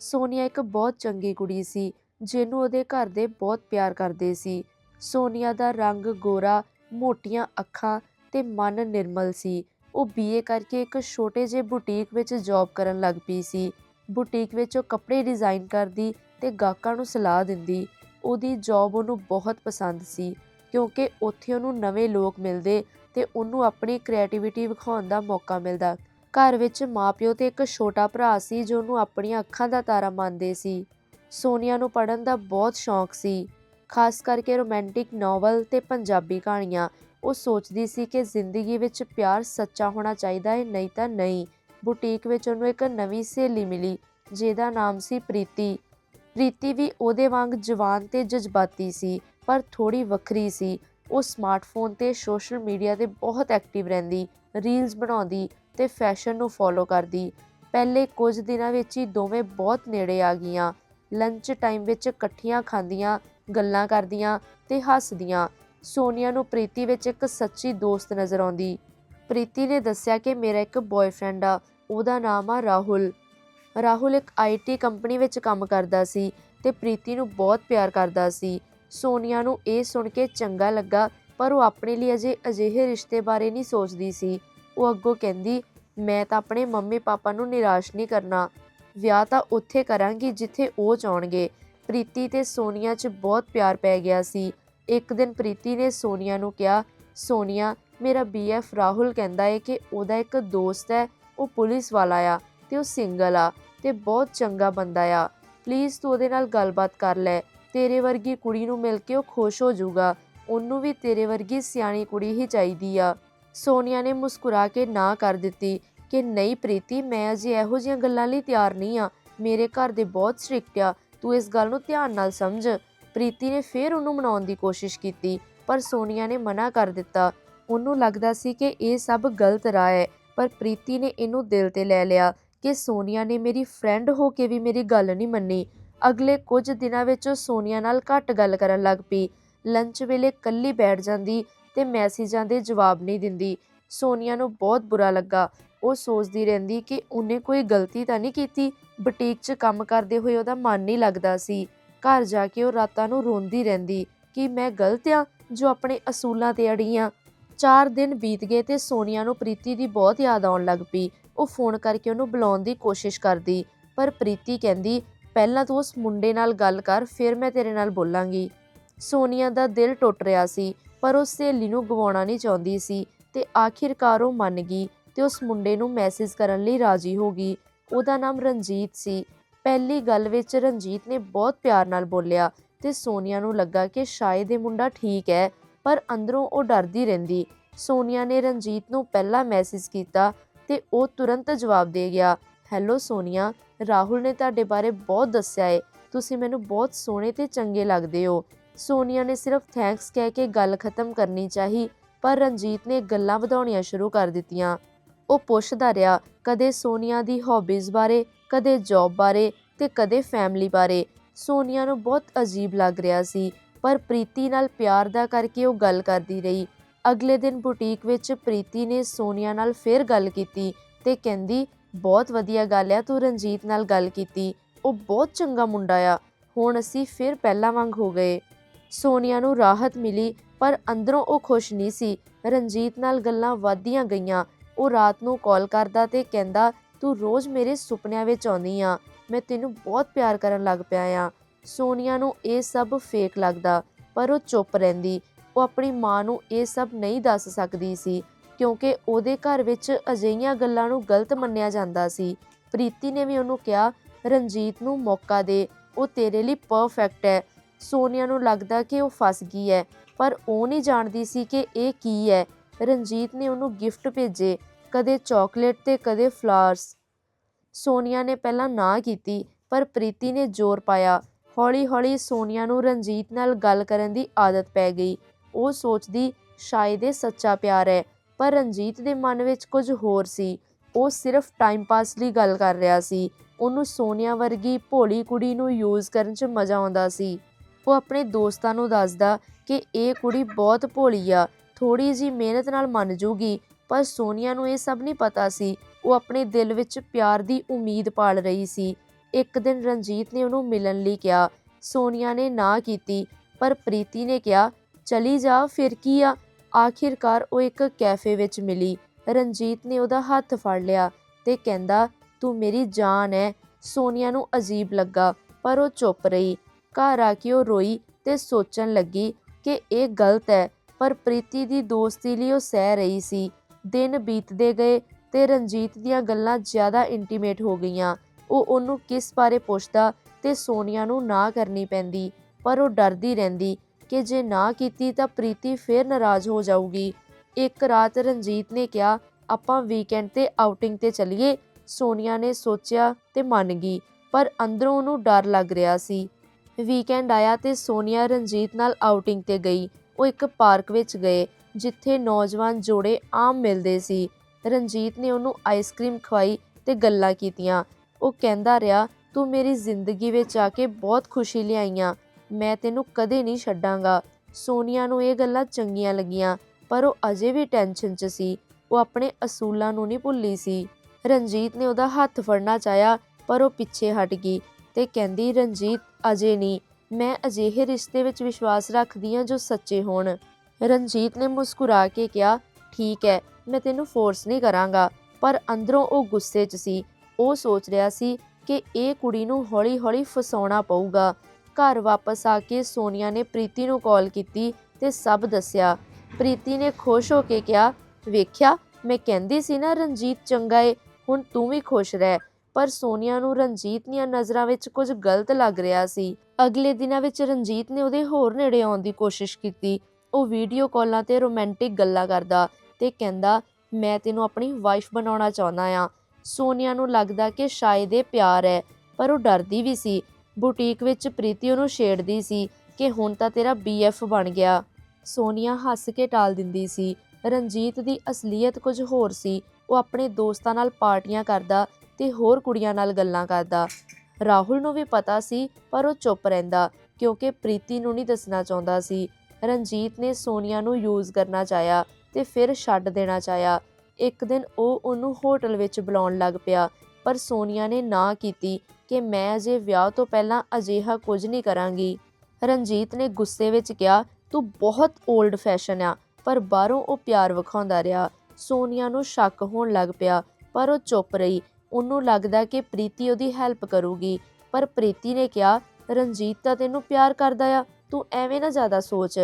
ਸੋਨੀਆ ਇੱਕ ਬਹੁਤ ਚੰਗੀ ਕੁੜੀ ਸੀ, ਜਿਹਨੂੰ ਉਹਦੇ ਘਰ ਦੇ ਬਹੁਤ ਪਿਆਰ ਕਰਦੇ ਸੀ। ਸੋਨੀਆ ਦਾ ਰੰਗ, ਗੋਰਾ, ਮੋਟੀਆਂ ਅੱਖਾਂ ਤੇ ਮਨ ਨਿਰਮਲ ਸੀ। ਉਹ ਬੀਏ ਕਰਕੇ ਇੱਕ ਛੋਟੇ ਜਿਹੇ ਬੁਟੀਕ ਵਿੱਚ ਜੌਬ ਕਰਨ ਲੱਗ ਪਈ ਸੀ। ਬੁਟੀਕ ਵਿੱਚ ਉਹ ਕੱਪੜੇ ਡਿਜ਼ਾਈਨ ਕਰਦੀ ਤੇ ਗਾਹਕਾਂ ਨੂੰ ਸਲਾਹ ਦਿੰਦੀ। ਉਹਦੀ ਜੌਬ ਉਹਨੂੰ ਬਹੁਤ ਪਸੰਦ ਸੀ, ਕਿਉਂਕਿ ਉੱਥੇ ਉਹਨੂੰ ਨਵੇਂ ਲੋਕ ਮਿਲਦੇ ਤੇ ਉਹਨੂੰ ਆਪਣੀ ਕ੍ਰੀਏਟੀਵਿਟੀ ਵਿਖਾਉਣ ਦਾ ਮੌਕਾ ਮਿਲਦਾ। ਘਰ ਵਿੱਚ ਮਾਪਿਓ ਤੇ ਇੱਕ ਛੋਟਾ ਭਰਾ ਸੀ ਜੋ ਉਹਨੂੰ ਆਪਣੀਆਂ ਅੱਖਾਂ ਦਾ ਤਾਰਾ ਮੰਨਦੇ ਸੀ। ਸੋਨੀਆ ਨੂੰ ਪੜ੍ਹਨ ਦਾ ਬਹੁਤ ਸ਼ੌਂਕ ਸੀ। ਖਾਸ ਕਰਕੇ ਰੋਮਾਂਟਿਕ ਨੋਵਲ ਤੇ ਪੰਜਾਬੀ ਕਹਾਣੀਆਂ, ਉਹ ਸੋਚਦੀ ਸੀ ਕਿ ਜ਼ਿੰਦਗੀ ਵਿੱਚ ਪਿਆਰ ਸੱਚਾ ਹੋਣਾ ਚਾਹੀਦਾ ਹੈ ਨਹੀਂ ਤਾਂ ਨਹੀਂ। ਬੁਟੀਕ ਵਿੱਚ ਉਹਨੂੰ ਇੱਕ ਨਵੀਂ ਸਹੇਲੀ ਮਿਲੀ, ਜਿਹਦਾ ਨਾਮ ਸੀ ਪ੍ਰੀਤੀ। ਪ੍ਰੀਤੀ ਵੀ ਉਹਦੇ ਵਾਂਗ ਜਵਾਨ ਤੇ ਜਜ਼ਬਾਤੀ ਸੀ, ਪਰ ਥੋੜੀ ਵੱਖਰੀ ਸੀ। ਉਹ ਸਮਾਰਟਫੋਨ ਤੇ ਸੋਸ਼ਲ ਮੀਡੀਆ ਤੇ ਬਹੁਤ ਐਕਟਿਵ ਰਹਿੰਦੀ, ਰੀਲਸ ਬਣਾਉਂਦੀ ਤੇ ਫੈਸ਼ਨ ਨੂੰ ਫੋਲੋ ਕਰਦੀ। ਪਹਿਲੇ ਕੁਝ ਦਿਨਾਂ ਵਿੱਚ ਹੀ ਦੋਵੇਂ ਬਹੁਤ ਨੇੜੇ ਆ ਗਈਆਂ। ਲੰਚ ਟਾਈਮ ਵਿੱਚ ਇਕੱਠੀਆਂ ਖਾਂਦੀਆਂ, ਗੱਲਾਂ ਕਰਦੀਆਂ ਤੇ ਹੱਸਦੀਆਂ। ਸੋਨੀਆ ਨੂੰ ਪ੍ਰੀਤੀ ਵਿੱਚ ਇੱਕ ਸੱਚੀ ਦੋਸਤ ਨਜ਼ਰ ਆਉਂਦੀ। ਪ੍ਰੀਤੀ ਨੇ ਦੱਸਿਆ ਕਿ ਮੇਰਾ ਇੱਕ ਬॉयਫ੍ਰੈਂਡ ਆ, ਉਹਦਾ ਨਾਮ ਆ ਰਾਹੁਲ। ਰਾਹੁਲ ਇੱਕ ਆਈਟੀ ਕੰਪਨੀ ਵਿੱਚ ਕੰਮ ਕਰਦਾ ਸੀ ਤੇ ਪ੍ਰੀਤੀ ਨੂੰ ਬਹੁਤ ਪਿਆਰ ਕਰਦਾ ਸੀ। ਸੋਨੀਆ ਨੂੰ ਇਹ ਸੁਣ ਕੇ ਚੰਗਾ ਲੱਗਾ, ਪਰ ਉਹ ਆਪਣੇ ਲਈ ਅਜੇ ਅਜਿਹੇ ਰਿਸ਼ਤੇ ਬਾਰੇ ਨਹੀਂ ਸੋਚਦੀ ਸੀ। ਉਹ ਅੱਗੋਂ ਕਹਿੰਦੀ, ਮੈਂ ਤਾਂ ਆਪਣੇ ਮੰਮੀ ਪਾਪਾ ਨੂੰ ਨਿਰਾਸ਼ ਨਹੀਂ ਕਰਨਾ। ਵਿਆਹ ਤਾਂ ਉੱਥੇ ਕਰਾਂਗੀ ਜਿੱਥੇ ਉਹ ਚਾਹਣਗੇ ਪ੍ਰੀਤੀ ਤੇ ਸੋਨੀਆ 'ਚ ਬਹੁਤ ਪਿਆਰ ਪੈ ਗਿਆ ਸੀ। ਇੱਕ ਦਿਨ ਪ੍ਰੀਤੀ ਨੇ ਸੋਨੀਆ ਨੂੰ ਕਿਹਾ, ਸੋਨੀਆ, ਮੇਰਾ ਬੀਐਫ ਰਾਹੁਲ ਕਹਿੰਦਾ ਹੈ ਕਿ ਉਹਦਾ ਇੱਕ ਦੋਸਤ ਹੈ, ਉਹ ਪੁਲਿਸ ਵਾਲਾ ਆ ਤੇ ਉਹ ਸਿੰਗਲ ਆ ਤੇ ਬਹੁਤ ਚੰਗਾ ਬੰਦਾ ਆ। ਪਲੀਜ਼ ਤੂੰ ਉਹਦੇ ਨਾਲ ਗੱਲਬਾਤ ਕਰ ਲੈ। ਤੇਰੇ ਵਰਗੀ ਕੁੜੀ ਨੂੰ ਮਿਲ ਕੇ ਉਹ ਖੁਸ਼ ਹੋ ਜਾਊਗਾ। ਉਹਨੂੰ ਵੀ ਤੇਰੇ ਵਰਗੀ ਸਿਆਣੀ ਕੁੜੀ ਹੀ ਚਾਹੀਦੀ ਆ। ਸੋਨੀਆ ਨੇ ਮੁਸਕਰਾ ਕੇ ਨਾ ਕਰ ਦਿੱਤੀ ਕਿ, ਨਹੀਂ ਪ੍ਰੀਤੀ, ਮੈਂ ਅਜੇ ਇਹੋ ਜਿਹੀਆਂ ਗੱਲਾਂ ਲਈ ਤਿਆਰ ਨਹੀਂ ਆ। ਮੇਰੇ ਘਰ ਦੇ ਬਹੁਤ ਸਟ੍ਰਿਕਟ ਆ। ਤੂੰ ਇਸ ਗੱਲ ਨੂੰ ਧਿਆਨ ਨਾਲ ਸਮਝ। ਪ੍ਰੀਤੀ ਨੇ ਫੇਰ ਉਹਨੂੰ ਮਨਾਉਣ ਦੀ ਕੋਸ਼ਿਸ਼ ਕੀਤੀ, ਪਰ ਸੋਨੀਆ ਨੇ ਮਨਾ ਕਰ ਦਿੱਤਾ। ਉਹਨੂੰ ਲੱਗਦਾ ਸੀ ਕਿ ਇਹ ਸਭ ਗਲਤ ਰਾਹ ਹੈ, ਪਰ ਪ੍ਰੀਤੀ ਨੇ ਇਹਨੂੰ ਦਿਲ ਤੇ ਲੈ ਲਿਆ ਕਿ ਸੋਨੀਆ ਨੇ ਮੇਰੀ ਫਰੈਂਡ ਹੋ ਕੇ ਵੀ ਮੇਰੀ ਗੱਲ ਨਹੀਂ ਮੰਨੀ। ਅਗਲੇ ਕੁਝ ਦਿਨਾਂ ਵਿੱਚ ਉਹ ਸੋਨੀਆ ਨਾਲ ਘੱਟ ਗੱਲ ਕਰਨ ਲੱਗ ਪਈ। ਲੰਚ ਵੇਲੇ ਕੱਲੀ ਬੈਠ ਜਾਂਦੀ ਤੇ ਮੈਸੇਜਾਂ ਦੇ ਜਵਾਬ ਨਹੀਂ ਦਿੰਦੀ। ਸੋਨੀਆ ਨੂੰ ਬਹੁਤ ਬੁਰਾ ਲੱਗਾ। ਉਹ ਸੋਚਦੀ ਰਹਿੰਦੀ ਕਿ ਉਹਨੇ ਕੋਈ ਗਲਤੀ ਤਾਂ ਨਹੀਂ ਕੀਤੀ। ਬੁਟੀਕ 'ਚ ਕੰਮ ਕਰਦੇ ਹੋਏ ਉਹਦਾ ਮਨ ਨਹੀਂ ਲੱਗਦਾ ਸੀ। ਘਰ ਜਾ ਕੇ ਉਹ ਰਾਤਾਂ ਨੂੰ ਰੋਂਦੀ ਰਹਿੰਦੀ ਕਿ ਮੈਂ ਗਲਤ ਆ ਜੋ ਆਪਣੇ ਅਸੂਲਾਂ ਤੇ ਅੜੀ ਆ। ਚਾਰ ਦਿਨ ਬੀਤ ਗਏ ਤੇ ਸੋਨੀਆ ਨੂੰ ਪ੍ਰੀਤੀ ਦੀ ਬਹੁਤ ਯਾਦ ਆਉਣ ਲੱਗ ਪਈ। ਉਹ ਫੋਨ ਕਰਕੇ ਉਹਨੂੰ ਬੁਲਾਉਣ ਦੀ ਕੋਸ਼ਿਸ਼ ਕਰਦੀ, ਪਰ ਪ੍ਰੀਤੀ ਕਹਿੰਦੀ, ਪਹਿਲਾਂ ਤੂੰ ਉਸ ਮੁੰਡੇ ਨਾਲ ਗੱਲ ਕਰ, ਫਿਰ ਮੈਂ ਤੇਰੇ ਨਾਲ ਬੋਲਾਂਗੀ। ਸੋਨੀਆ ਦਾ ਦਿਲ ਟੁੱਟ ਰਿਹਾ ਸੀ। ਪਰ ਉਹ ਸਹੇਲੀ ਨੂੰ ਗਵਾਉਣਾ ਨਹੀਂ ਚਾਹੁੰਦੀ ਸੀ ਤੇ ਆਖਿਰਕਾਰ ਉਹ ਮੰਨ ਗਈ ਤੇ ਉਸ ਮੁੰਡੇ ਨੂੰ ਮੈਸੇਜ ਕਰਨ ਲਈ ਰਾਜੀ ਹੋ ਗਈ। ਉਹਦਾ ਨਾਮ ਰਣਜੀਤ ਸੀ। ਪਹਿਲੀ ਗੱਲ ਵਿੱਚ ਰਣਜੀਤ ਨੇ ਬਹੁਤ ਪਿਆਰ ਨਾਲ ਬੋਲਿਆ ਤੇ ਸੋਨੀਆ ਨੂੰ ਲੱਗਾ ਕਿ ਸ਼ਾਇਦ ਇਹ ਮੁੰਡਾ ਠੀਕ ਹੈ, ਪਰ ਅੰਦਰੋਂ ਉਹ ਡਰਦੀ ਰਹਿੰਦੀ। ਸੋਨੀਆ ਨੇ ਰਣਜੀਤ ਨੂੰ ਪਹਿਲਾ ਮੈਸੇਜ ਕੀਤਾ ਤੇ ਉਹ ਤੁਰੰਤ ਜਵਾਬ ਦੇ ਗਿਆ ਹੈਲੋ ਸੋਨੀਆ, ਰਾਹੁਲ ਨੇ ਤੁਹਾਡੇ ਬਾਰੇ ਬਹੁਤ ਦੱਸਿਆ ਏ। ਤੁਸੀਂ ਮੈਨੂੰ ਬਹੁਤ ਸੋਹਣੇ ਤੇ ਚੰਗੇ ਲੱਗਦੇ ਹੋ। ਸੋਨੀਆ ਨੇ ਸਿਰਫ ਥੈਂਕਸ ਕਹਿ ਕੇ ਗੱਲ ਖਤਮ ਕਰਨੀ ਚਾਹੀ, ਪਰ ਰਣਜੀਤ ਨੇ ਗੱਲਾਂ ਵਧਾਉਣੀਆਂ ਸ਼ੁਰੂ ਕਰ ਦਿੱਤੀਆਂ। ਉਹ ਪੁੱਛਦਾ ਰਿਹਾ, ਕਦੇ ਸੋਨੀਆ ਦੀ ਹੌਬੀਜ਼ ਬਾਰੇ, ਕਦੇ ਜੌਬ ਬਾਰੇ ਤੇ ਕਦੇ ਫੈਮਿਲੀ ਬਾਰੇ। ਸੋਨੀਆ ਨੂੰ ਬਹੁਤ ਅਜੀਬ ਲੱਗ ਰਿਹਾ ਸੀ, ਪਰ ਪ੍ਰੀਤੀ ਨਾਲ ਪਿਆਰ ਦਾ ਕਰਕੇ ਉਹ ਗੱਲ ਕਰਦੀ ਰਹੀ। ਅਗਲੇ ਦਿਨ ਬੁਟੀਕ ਵਿੱਚ ਪ੍ਰੀਤੀ ਨੇ ਸੋਨੀਆ ਨਾਲ ਫਿਰ ਗੱਲ ਕੀਤੀ ਤੇ ਕਹਿੰਦੀ, ਬਹੁਤ ਵਧੀਆ ਗੱਲ ਆ, ਤੂੰ ਰਣਜੀਤ ਨਾਲ ਗੱਲ ਕੀਤੀ। ਉਹ ਬਹੁਤ ਚੰਗਾ ਮੁੰਡਾ ਆ। ਹੁਣ ਅਸੀਂ ਫਿਰ ਪਹਿਲਾਂ ਵਾਂਗ ਹੋ ਗਏ। ਸੋਨੀਆ ਨੂੰ ਰਾਹਤ ਮਿਲੀ, ਪਰ ਅੰਦਰੋਂ ਉਹ ਖੁਸ਼ ਨਹੀਂ ਸੀ। ਰਣਜੀਤ ਨਾਲ ਗੱਲਾਂ ਵਧਦੀਆਂ ਗਈਆਂ। ਉਹ ਰਾਤ ਨੂੰ ਕਾਲ ਕਰਦਾ ਤੇ ਕਹਿੰਦਾ, ਤੂੰ ਰੋਜ਼ ਮੇਰੇ ਸੁਪਨਿਆਂ ਵਿੱਚ ਆਉਂਦੀ ਆ। ਮੈਂ ਤੈਨੂੰ ਬਹੁਤ ਪਿਆਰ ਕਰਨ ਲੱਗ ਪਿਆ ਆ। ਸੋਨੀਆ ਨੂੰ ਇਹ ਸਭ ਫੇਕ ਲੱਗਦਾ, ਪਰ ਉਹ ਚੁੱਪ ਰਹਿੰਦੀ। ਉਹ ਆਪਣੀ ਮਾਂ ਨੂੰ ਇਹ ਸਭ ਨਹੀਂ ਦੱਸ ਸਕਦੀ ਸੀ, ਕਿਉਂਕਿ ਉਹਦੇ ਘਰ ਵਿੱਚ ਅਜਿਹੀਆਂ ਗੱਲਾਂ ਨੂੰ ਗਲਤ ਮੰਨਿਆ ਜਾਂਦਾ ਸੀ। ਪ੍ਰੀਤੀ ਨੇ ਵੀ ਉਹਨੂੰ ਕਿਹਾ, ਰਣਜੀਤ ਨੂੰ ਮੌਕਾ ਦੇ। ਉਹ ਤੇਰੇ ਲਈ ਪਰਫੈਕਟ ਹੈ। ਸੋਨੀਆ ਨੂੰ ਲੱਗਦਾ ਕਿ ਉਹ ਫਸ ਗਈ ਹੈ, ਪਰ ਉਹ ਨਹੀਂ ਜਾਣਦੀ ਸੀ ਕਿ ਇਹ ਕੀ ਹੈ। ਰਣਜੀਤ ਨੇ ਉਹਨੂੰ ਗਿਫਟ ਭੇਜੇ, ਕਦੇ ਚਾਕਲੇਟ ਤੇ ਕਦੇ ਫਲਾਰਸ। ਸੋਨੀਆ ਨੇ ਪਹਿਲਾਂ ਨਾ ਕੀਤੀ, ਪਰ ਪ੍ਰੀਤੀ ਨੇ ਜ਼ੋਰ ਪਾਇਆ। ਹੌਲੀ-ਹੌਲੀ ਸੋਨੀਆ ਨੂੰ ਰਣਜੀਤ ਨਾਲ ਗੱਲ ਕਰਨ ਦੀ ਆਦਤ ਪੈ ਗਈ। ਉਹ ਸੋਚਦੀ, ਸ਼ਾਇਦ ਇਹ ਸੱਚਾ ਪਿਆਰ ਹੈ। ਪਰ ਰਣਜੀਤ ਦੇ ਮਨ ਵਿੱਚ ਕੁਝ ਹੋਰ ਸੀ। ਉਹ ਸਿਰਫ ਟਾਈਮ ਪਾਸ ਲਈ ਗੱਲ ਕਰ ਰਿਹਾ ਸੀ। ਉਹਨੂੰ ਸੋਨੀਆ ਵਰਗੀ ਭੋਲੀ ਕੁੜੀ ਨੂੰ ਯੂਜ਼ ਕਰਨ 'ਚ ਮਜ਼ਾ ਆਉਂਦਾ ਸੀ। ਉਹ ਆਪਣੇ ਦੋਸਤਾਂ ਨੂੰ ਦੱਸਦਾ ਕਿ ਇਹ ਕੁੜੀ ਬਹੁਤ ਭੋਲੀ ਆ ਥੋੜੀ ਜੀ ਮਿਹਨਤ ਨਾਲ ਮੰਨ ਜੂਗੀ, ਪਰ ਸੋਨੀਆ ਨੂੰ ਇਹ ਸਭ ਨਹੀਂ ਪਤਾ ਸੀ। ਉਹ ਆਪਣੇ ਦਿਲ ਵਿੱਚ ਪਿਆਰ ਦੀ ਉਮੀਦ ਪਾਲ ਰਹੀ ਸੀ। ਇੱਕ ਦਿਨ ਰਣਜੀਤ ਨੇ ਉਹਨੂੰ ਮਿਲਣ ਲਈ ਕਿਹਾ। ਸੋਨੀਆ ਨੇ ਨਾ ਕੀਤੀ, ਪਰ ਪ੍ਰੀਤੀ ਨੇ ਕਿਹਾ, ਚਲੀ ਜਾ, ਫਿਰ ਕੀ ਆ? ਆਖਿਰਕਾਰ ਉਹ ਇੱਕ ਕੈਫੇ ਵਿੱਚ ਮਿਲੀ। ਰਣਜੀਤ ਨੇ ਉਹਦਾ ਹੱਥ ਫੜ ਲਿਆ ਤੇ ਕਹਿੰਦਾ, ਤੂੰ ਮੇਰੀ ਜਾਨ ਹੈ ਸੋਨੀਆ ਨੂੰ ਅਜੀਬ ਲੱਗਾ, ਪਰ ਉਹ ਚੁੱਪ ਰਹੀ। ਘਰ ਆ ਕੇ ਉਹ ਰੋਈ ਤੇ ਸੋਚਣ ਲੱਗੀ ਕਿ ਇਹ ਗਲਤ ਹੈ, ਪਰ ਪ੍ਰੀਤੀ ਦੀ ਦੋਸਤੀ ਲਈ ਉਹ ਸਹਿ ਰਹੀ ਸੀ। ਦਿਨ ਬੀਤਦੇ ਗਏ ਤੇ ਰਣਜੀਤ ਦੀਆਂ ਗੱਲਾਂ ਜ਼ਿਆਦਾ ਇੰਟੀਮੇਟ ਹੋ ਗਈਆਂ। ਉਹ ਉਹਨੂੰ ਕਿਸ ਬਾਰੇ ਪੁੱਛਦਾ ਤੇ ਸੋਨੀਆ ਨੂੰ ਨਾ ਕਰਨੀ ਪੈਂਦੀ, ਪਰ ਉਹ ਡਰਦੀ ਰਹਿੰਦੀ ਕਿ ਜੇ ਨਾ ਕੀਤੀ ਤਾਂ ਪ੍ਰੀਤੀ ਫੇਰ ਨਾਰਾਜ਼ ਹੋ ਜਾਊਗੀ। ਇੱਕ ਰਾਤ ਰਣਜੀਤ ਨੇ ਕਿਹਾ, ਆਪਾਂ ਵੀਕਐਂਡ ਤੇ ਆਊਟਿੰਗ ਤੇ ਚੱਲੀਏ। ਸੋਨੀਆ ਨੇ ਸੋਚਿਆ ਤੇ ਮੰਨ ਗਈ, ਪਰ ਅੰਦਰੋਂ ਉਹਨੂੰ ਡਰ ਲੱਗ ਰਿਹਾ ਸੀ। ਵੀਕਐਂਡ ਆਇਆ ਤੇ ਸੋਨੀਆ ਰਣਜੀਤ ਨਾਲ ਆਊਟਿੰਗ ਤੇ ਗਈ। ਉਹ ਇੱਕ ਪਾਰਕ ਵਿੱਚ ਗਏ, ਜਿੱਥੇ ਨੌਜਵਾਨ ਜੋੜੇ ਆਮ ਮਿਲਦੇ ਸੀ। ਰਣਜੀਤ ਨੇ ਉਹਨੂੰ ਆਈਸਕ੍ਰੀਮ ਖਵਾਈ ਤੇ ਗੱਲਾਂ ਕੀਤੀਆਂ। ਉਹ ਕਹਿੰਦਾ ਰਿਹਾ, ਤੂੰ ਮੇਰੀ ਜ਼ਿੰਦਗੀ ਵਿੱਚ ਆ ਕੇ ਬਹੁਤ ਖੁਸ਼ੀ ਲਿਆਈਆਂ। ਮੈਂ ਤੈਨੂੰ ਕਦੇ ਨਹੀਂ ਛੱਡਾਂਗਾ। ਸੋਨੀਆ ਨੂੰ ਇਹ ਗੱਲਾਂ ਚੰਗੀਆਂ ਲੱਗੀਆਂ, ਪਰ ਉਹ ਅਜੇ ਵੀ ਟੈਨਸ਼ਨ 'ਚ ਸੀ। ਉਹ ਆਪਣੇ ਅਸੂਲਾਂ ਨੂੰ ਨਹੀਂ ਭੁੱਲੀ ਸੀ। ਰਣਜੀਤ ਨੇ ਉਹਦਾ ਹੱਥ ਫੜਨਾ ਚਾਹਿਆ, ਪਰ ਉਹ ਪਿੱਛੇ ਹਟ ਗਈ। ਤੇ ਕਹਿੰਦੀ, ਰਣਜੀਤ, ਅਜੇ ਨਹੀਂ। ਮੈਂ ਅਜਿਹੇ ਰਿਸ਼ਤੇ ਵਿੱਚ ਵਿਸ਼ਵਾਸ ਰੱਖਦੀ ਹਾਂ ਜੋ ਸੱਚੇ ਹੋਣ। ਰਣਜੀਤ ਨੇ ਮੁਸਕਰਾ ਕੇ ਕਿਹਾ, ਠੀਕ ਹੈ, ਮੈਂ ਤੈਨੂੰ ਫੋਰਸ ਨਹੀਂ ਕਰਾਂਗਾ, ਪਰ ਅੰਦਰੋਂ ਉਹ ਗੁੱਸੇ 'ਚ ਸੀ। ਉਹ ਸੋਚ ਰਿਹਾ ਸੀ ਕਿ ਇਹ ਕੁੜੀ ਨੂੰ ਹੌਲੀ-ਹੌਲੀ ਫਸਾਉਣਾ ਪਊਗਾ। ਘਰ ਵਾਪਸ ਆ ਕੇ ਸੋਨੀਆ ਨੇ ਪ੍ਰੀਤੀ ਨੂੰ ਕਾਲ ਕੀਤੀ ਤੇ ਸਭ ਦੱਸਿਆ। ਪ੍ਰੀਤੀ ਨੇ ਖੁਸ਼ ਹੋ ਕੇ ਕਿਹਾ, ਵੇਖਿਆ, ਮੈਂ ਕਹਿੰਦੀ ਸੀ ਨਾ ਰਣਜੀਤ ਚੰਗਾ ਏ, ਹੁਣ ਤੂੰ ਵੀ ਖੁਸ਼ ਰਹਿ। ਪਰ ਸੋਨੀਆ ਨੂੰ ਰਣਜੀਤ ਦੀਆਂ ਨਜ਼ਰਾਂ ਵਿੱਚ ਕੁਝ ਗਲਤ ਲੱਗ ਰਿਹਾ ਸੀ। ਅਗਲੇ ਦਿਨਾਂ ਵਿੱਚ ਰਣਜੀਤ ਨੇ ਉਹਦੇ ਹੋਰ ਨੇੜੇ ਆਉਣ ਦੀ ਕੋਸ਼ਿਸ਼ ਕੀਤੀ। ਉਹ ਵੀਡੀਓ ਕਾਲਾਂ ਤੇ ਰੋਮਾਂਟਿਕ ਗੱਲਾਂ ਕਰਦਾ ਤੇ ਕਹਿੰਦਾ, ਮੈਂ ਤੈਨੂੰ ਆਪਣੀ ਵਾਈਫ ਬਣਾਉਣਾ ਚਾਹੁੰਦਾ ਆ। ਸੋਨੀਆ ਨੂੰ ਲੱਗਦਾ ਕਿ ਸ਼ਾਇਦ ਇਹ ਪਿਆਰ ਹੈ, ਪਰ ਉਹ ਡਰਦੀ ਵੀ ਸੀ। ਬੁਟੀਕ ਵਿੱਚ ਪ੍ਰੀਤੀ ਉਹਨੂੰ ਛੇੜਦੀ ਸੀ ਕਿ ਹੁਣ ਤਾਂ ਤੇਰਾ ਬੀਐਫ ਬਣ ਗਿਆ। ਸੋਨੀਆ ਹੱਸ ਕੇ ਟਾਲ ਦਿੰਦੀ ਸੀ। ਰਣਜੀਤ ਦੀ ਅਸਲੀਅਤ ਕੁਝ ਹੋਰ ਸੀ। ਉਹ ਆਪਣੇ ਦੋਸਤਾਂ ਨਾਲ ਪਾਰਟੀਆਂ ਕਰਦਾ ਤੇ ਹੋਰ ਕੁੜੀਆਂ ਨਾਲ ਗੱਲਾਂ ਕਰਦਾ। ਰਾਹੁਲ ਨੂੰ ਵੀ ਪਤਾ ਸੀ, ਪਰ ਉਹ ਚੁੱਪ ਰਹਿੰਦਾ, ਕਿਉਂਕਿ ਪ੍ਰੀਤੀ ਨੂੰ ਨਹੀਂ ਦੱਸਣਾ ਚਾਹੁੰਦਾ ਸੀ। ਰਣਜੀਤ ਨੇ ਸੋਨੀਆ ਨੂੰ ਯੂਜ਼ ਕਰਨਾ ਚਾਹਿਆ ਤੇ ਫਿਰ ਛੱਡ ਦੇਣਾ ਚਾਹਿਆ। ਇੱਕ ਦਿਨ ਉਹ ਉਹਨੂੰ ਹੋਟਲ ਵਿੱਚ ਬੁਲਾਉਣ ਲੱਗ ਪਿਆ, ਪਰ ਸੋਨੀਆ ਨੇ ਨਾ ਕੀਤੀ ਕਿ ਮੈਂ ਅਜੇ ਵਿਆਹ ਤੋਂ ਪਹਿਲਾਂ ਅਜਿਹਾ ਕੁਝ ਨਹੀਂ ਕਰਾਂਗੀ। ਰਣਜੀਤ ਨੇ ਗੁੱਸੇ ਵਿੱਚ ਕਿਹਾ, ਤੂੰ ਬਹੁਤ 올ਡ ਫੈਸ਼ਨ ਆ। ਪਰ ਬਾਹਰੋਂ ਉਹ ਪਿਆਰ ਵਿਖਾਉਂਦਾ ਰਿਹਾ। ਸੋਨੀਆ ਨੂੰ ਸ਼ੱਕ ਹੋਣ ਲੱਗ ਪਿਆ, ਪਰ ਉਹ ਚੁੱਪ ਰਹੀ। ਉਹਨੂੰ ਲੱਗਦਾ ਕਿ ਪ੍ਰੀਤੀ ਉਹਦੀ ਹੈਲਪ ਕਰੂਗੀ। ਪਰ ਪ੍ਰੀਤੀ ਨੇ ਕਿਹਾ, ਰਣਜੀਤ ਤਾਂ ਤੈਨੂੰ ਪਿਆਰ ਕਰਦਾ ਆ, ਤੂੰ ਐਵੇਂ ਨਾ ਜ਼ਿਆਦਾ ਸੋਚ।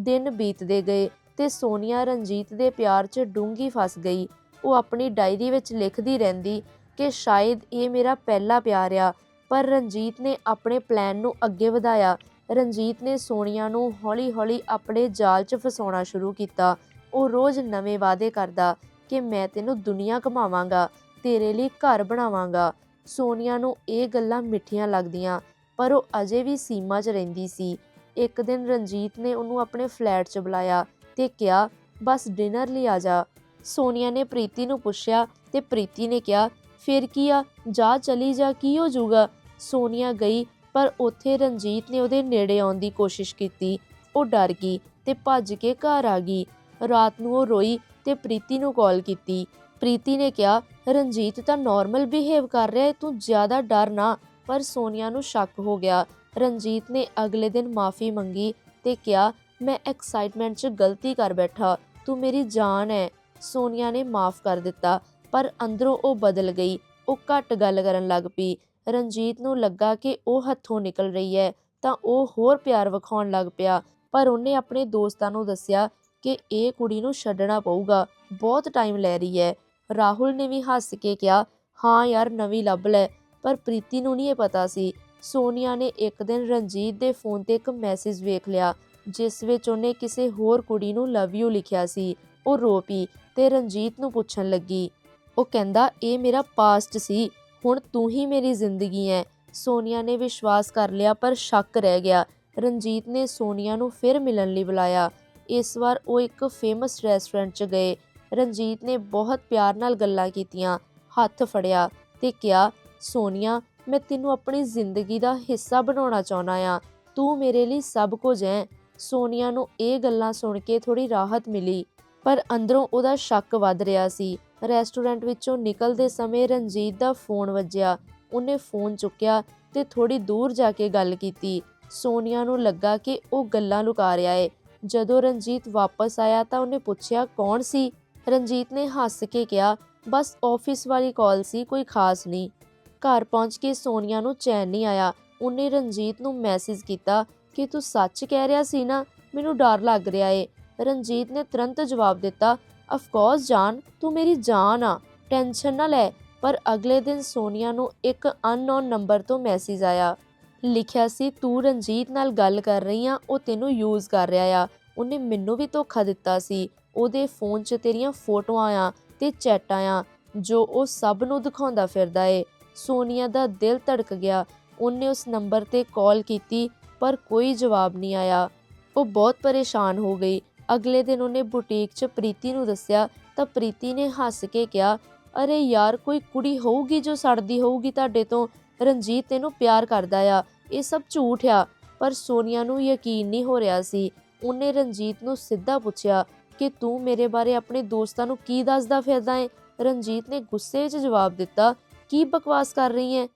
ਦਿਨ ਬੀਤਦੇ ਗਏ ਤੇ ਸੋਨੀਆ ਰਣਜੀਤ ਦੇ ਪਿਆਰ 'ਚ ਡੂੰਗੀ ਫਸ ਗਈ। ਉਹ ਆਪਣੀ ਡਾਇਰੀ ਵਿੱਚ ਲਿਖਦੀ ਰਹਿੰਦੀ ਕਿ ਸ਼ਾਇਦ ਇਹ ਮੇਰਾ ਪਹਿਲਾ ਪਿਆਰ ਆ। ਪਰ ਰਣਜੀਤ ਨੇ ਆਪਣੇ ਪਲਾਨ ਨੂੰ ਅੱਗੇ ਵਧਾਇਆ। ਰਣਜੀਤ ਨੇ ਸੋਨੀਆ ਨੂੰ ਹੌਲੀ-ਹੌਲੀ ਆਪਣੇ ਜਾਲ 'ਚ ਫਸਾਉਣਾ ਸ਼ੁਰੂ ਕੀਤਾ। ਉਹ ਰੋਜ਼ ਨਵੇਂ ਵਾਅਦੇ ਕਰਦਾ ਕਿ ਮੈਂ ਤੈਨੂੰ ਦੁਨੀਆ ਘਮਾਵਾਂਗਾ। ਤੇਰੇ ਲਈ ਘਰ ਬਣਾਵਾਂਗਾ। ਸੋਨੀਆ ਨੂੰ ਇਹ ਗੱਲਾਂ ਮਿੱਠੀਆਂ ਲੱਗਦੀਆਂ, ਪਰ ਉਹ ਅਜੇ ਵੀ ਸੀਮਾ 'ਚ ਰਹਿੰਦੀ ਸੀ। ਇੱਕ ਦਿਨ ਰਣਜੀਤ ਨੇ ਉਹਨੂੰ ਆਪਣੇ ਫਲੈਟ 'ਚ ਬੁਲਾਇਆ ਤੇ ਕਿਹਾ, ਬਸ ਡਿਨਰ ਲਈ ਆ ਜਾ। ਸੋਨੀਆ ਨੇ ਪ੍ਰੀਤੀ ਨੂੰ ਪੁੱਛਿਆ ਤੇ ਪ੍ਰੀਤੀ ਨੇ ਕਿਹਾ, ਫਿਰ ਕੀ ਆ? ਜਾ ਚਲੀ ਜਾ, ਕੀ ਹੋ ਜਾਊਗਾ? ਸੋਨੀਆ ਗਈ, ਪਰ ਉੱਥੇ ਰਣਜੀਤ ਨੇ ਉਹਦੇ ਨੇੜੇ ਆਉਣ ਦੀ ਕੋਸ਼ਿਸ਼ ਕੀਤੀ। ਉਹ ਡਰ ਗਈ ਤੇ ਭੱਜ ਕੇ ਘਰ ਆ ਗਈ। ਰਾਤ ਨੂੰ ਉਹ ਰੋਈ ਤੇ ਪ੍ਰੀਤੀ ਨੂੰ ਕਾਲ ਕੀਤੀ। ਪ੍ਰੀਤੀ ਨੇ ਕਿਹਾ, ਰਣਜੀਤ, ਤਾਂ ਨਾਰਮਲ ਬਿਹੇਵ ਕਰ ਰਿਹਾ ਹੈ ਤੂੰ ਜ਼ਿਆਦਾ ਡਰ ਨਾ। ਪਰ ਸੋਨੀਆ ਨੂੰ ਸ਼ੱਕ ਹੋ ਗਿਆ। ਰਣਜੀਤ ਨੇ ਅਗਲੇ ਦਿਨ ਮਾਫੀ ਮੰਗੀ ਤੇ ਕਿਹਾ, ਮੈਂ ਐਕਸਾਈਟਮੈਂਟ 'ਚ ਗਲਤੀ ਕਰ ਬੈਠਾ, ਤੂੰ ਮੇਰੀ ਜਾਨ ਹੈ ਸੋਨੀਆ ਨੇ ਮਾਫ ਕਰ ਦਿੱਤਾ, ਪਰ ਅੰਦਰੋਂ ਉਹ ਬਦਲ ਗਈ। ਉਹ ਘੱਟ ਗੱਲ ਕਰਨ ਲੱਗ ਪਈ। ਰਣਜੀਤ ਨੂੰ ਲੱਗਾ ਕਿ ਉਹ ਹੱਥੋਂ ਨਿਕਲ ਰਹੀ ਹੈ ਤਾਂ ਉਹ ਹੋਰ ਪਿਆਰ ਵਿਖਾਉਣ ਲੱਗ ਪਿਆ। ਪਰ ਉਹਨੇ ਆਪਣੇ ਦੋਸਤਾਂ ਨੂੰ ਦੱਸਿਆ ਕਿ ਇਹ ਕੁੜੀ ਨੂੰ ਛੱਡਣਾ ਪਊਗਾ। ਬਹੁਤ ਟਾਈਮ ਲੈ ਰਹੀ ਹੈ ਰਾਹੁਲ ਨੇ ਵੀ ਹੱਸ ਕੇ ਕਿਹਾ, ਹਾਂ ਯਾਰ, ਨਵੀਂ ਲੱਭ ਲੈ। ਪਰ ਪ੍ਰੀਤੀ ਨੂੰ ਨਹੀਂ ਇਹ ਪਤਾ ਸੀ। ਸੋਨੀਆ ਨੇ ਇੱਕ ਦਿਨ ਰਣਜੀਤ ਦੇ ਫੋਨ ਤੇ ਇੱਕ ਮੈਸੇਜ ਵੇਖ ਲਿਆ, ਜਿਸ ਵਿੱਚ ਉਹਨੇ ਕਿਸੇ ਹੋਰ ਕੁੜੀ ਨੂੰ ਲਵ ਯੂ ਲਿਖਿਆ ਸੀ। ਉਹ ਰੋ ਪਈ ਤੇ ਰਣਜੀਤ ਨੂੰ ਪੁੱਛਣ ਲੱਗੀ, ਉਹ ਕਹਿੰਦਾ, ਇਹ ਮੇਰਾ ਪਾਸਟ ਸੀ, ਹੁਣ ਤੂੰ ਹੀ ਮੇਰੀ ਜ਼ਿੰਦਗੀ ਹੈ ਸੋਨੀਆ ਨੇ ਵਿਸ਼ਵਾਸ ਕਰ ਲਿਆ, ਪਰ ਸ਼ੱਕ ਰਹਿ ਗਿਆ। ਰਣਜੀਤ ਨੇ ਸੋਨੀਆ ਨੂੰ ਫਿਰ ਮਿਲਣ ਲਈ ਬੁਲਾਇਆ। ਇਸ ਵਾਰ ਉਹ ਇੱਕ ਫੇਮਸ ਰੈਸਟੋਰੈਂਟ 'ਚ ਗਏ। ਰਣਜੀਤ ਨੇ ਬਹੁਤ ਪਿਆਰ ਨਾਲ ਗੱਲਾਂ ਕੀਤੀਆਂ, ਹੱਥ ਫੜਿਆ ਤੇ ਕਿਹਾ, ਸੋਨੀਆ, ਮੈਂ ਤੈਨੂੰ ਆਪਣੀ ਜ਼ਿੰਦਗੀ ਦਾ ਹਿੱਸਾ ਬਣਾਉਣਾ ਚਾਹੁੰਦਾ ਆ। ਤੂੰ ਮੇਰੇ ਲਈ ਸਭ ਕੁਝ ਹੈ। ਸੋਨੀਆ ਨੂੰ ਇਹ ਗੱਲਾਂ ਸੁਣ ਕੇ ਥੋੜੀ ਰਾਹਤ ਮਿਲੀ, ਪਰ ਅੰਦਰੋਂ ਉਹਦਾ ਸ਼ੱਕ ਵੱਧ ਰਿਹਾ ਸੀ। ਰੈਸਟੋਰੈਂਟ ਵਿੱਚੋਂ ਨਿਕਲਦੇ ਸਮੇਂ ਰਣਜੀਤ ਦਾ ਫੋਨ ਵੱਜਿਆ। ਉਹਨੇ ਫੋਨ ਚੁੱਕਿਆ ਤੇ ਥੋੜੀ ਦੂਰ ਜਾ ਕੇ ਗੱਲ ਕੀਤੀ। ਸੋਨੀਆ ਨੂੰ ਲੱਗਾ ਕਿ ਉਹ ਗੱਲਾਂ ਲੁਕਾ ਰਿਹਾ ਏ। ਜਦੋਂ ਰਣਜੀਤ ਵਾਪਸ ਆਇਆ ਤਾਂ ਉਹਨੇ ਪੁੱਛਿਆ, ਕੌਣ ਸੀ? ਰਣਜੀਤ ਨੇ ਹੱਸ ਕੇ ਕਿਹਾ, ਬਸ ਆਫਿਸ ਵਾਲੀ ਕਾਲ ਸੀ, ਕੋਈ ਖਾਸ ਨਹੀਂ। ਘਰ ਪਹੁੰਚ ਕੇ ਸੋਨੀਆ ਨੂੰ ਚੈਨ ਨਹੀਂ ਆਇਆ। ਉਹਨੇ ਰਣਜੀਤ ਨੂੰ ਮੈਸੇਜ ਕੀਤਾ, ਕਿ ਤੂੰ ਸੱਚ ਕਹਿ ਰਿਹਾ ਸੀ ਨਾ? ਮੈਨੂੰ ਡਰ ਲੱਗ ਰਿਹਾ ਏ। ਰਣਜੀਤ ਨੇ ਤੁਰੰਤ ਜਵਾਬ ਦਿੱਤਾ ਆਫ ਕੋਰਸ ਜਾਨ, ਤੂੰ ਮੇਰੀ ਜਾਨ ਆ। ਟੈਨਸ਼ਨ ਨਾ ਲੈ। ਪਰ ਅਗਲੇ ਦਿਨ ਸੋਨੀਆ ਨੂੰ ਇੱਕ ਅਨਨੋਨ ਨੰਬਰ ਤੋਂ ਮੈਸੇਜ ਆਇਆ। ਲਿਖਿਆ ਸੀ, ਤੂੰ ਰਣਜੀਤ ਨਾਲ ਗੱਲ ਕਰ ਰਹੀ ਆ, ਉਹ ਤੈਨੂੰ ਯੂਜ਼ ਕਰ ਰਿਹਾ ਆ। ਉਹਨੇ ਮੈਨੂੰ ਵੀ ਧੋਖਾ ਦਿੱਤਾ ਸੀ। ਉਹਦੇ ਫੋਨ 'ਚ ਤੇਰੀਆਂ ਫੋਟੋਆਂ ਆ ਤੇ ਚੈਟਾਂ ਆ, ਜੋ ਉਹ ਸਭ ਨੂੰ ਦਿਖਾਉਂਦਾ ਫਿਰਦਾ ਏ। ਸੋਨੀਆ ਦਾ ਦਿਲ ਧੜਕ ਗਿਆ। ਉਹਨੇ ਉਸ ਨੰਬਰ ਤੇ ਕਾਲ ਕੀਤੀ, ਪਰ ਕੋਈ ਜਵਾਬ ਨਹੀਂ ਆਇਆ। ਉਹ ਬਹੁਤ ਪਰੇਸ਼ਾਨ ਹੋ ਗਈ। ਅਗਲੇ ਦਿਨ ਉਹਨੇ ਬੁਟੀਕ 'ਚ ਪ੍ਰੀਤੀ ਨੂੰ ਦੱਸਿਆ, ਤਾਂ ਪ੍ਰੀਤੀ ਨੇ ਹੱਸ ਕੇ ਕਿਹਾ, ਅਰੇ ਯਾਰ, ਕੋਈ ਕੁੜੀ ਹੋਊਗੀ ਜੋ ਸੜਦੀ ਹੋਊਗੀ ਤੁਹਾਡੇ ਤੋਂ? ਰਣਜੀਤ ਤੈਨੂੰ ਪਿਆਰ ਕਰਦਾ ਆ। ਇਹ ਸਭ ਝੂਠ ਆ। ਪਰ ਸੋਨੀਆ ਨੂੰ ਯਕੀਨ ਨਹੀਂ ਹੋ ਰਿਹਾ ਸੀ। ਉਹਨੇ ਰਣਜੀਤ ਨੂੰ ਸਿੱਧਾ ਪੁੱਛਿਆ ਕਿ ਤੂੰ ਮੇਰੇ ਬਾਰੇ ਆਪਣੇ ਦੋਸਤਾਂ ਨੂੰ ਕੀ ਦੱਸਦਾ ਫਿਰਦਾ ਏ? ਰਣਜੀਤ ਨੇ ਗੁੱਸੇ 'ਚ ਜਵਾਬ ਦਿੱਤਾ, ਕੀ ਬਕਵਾਸ ਕਰ ਰਹੀ ਹੈ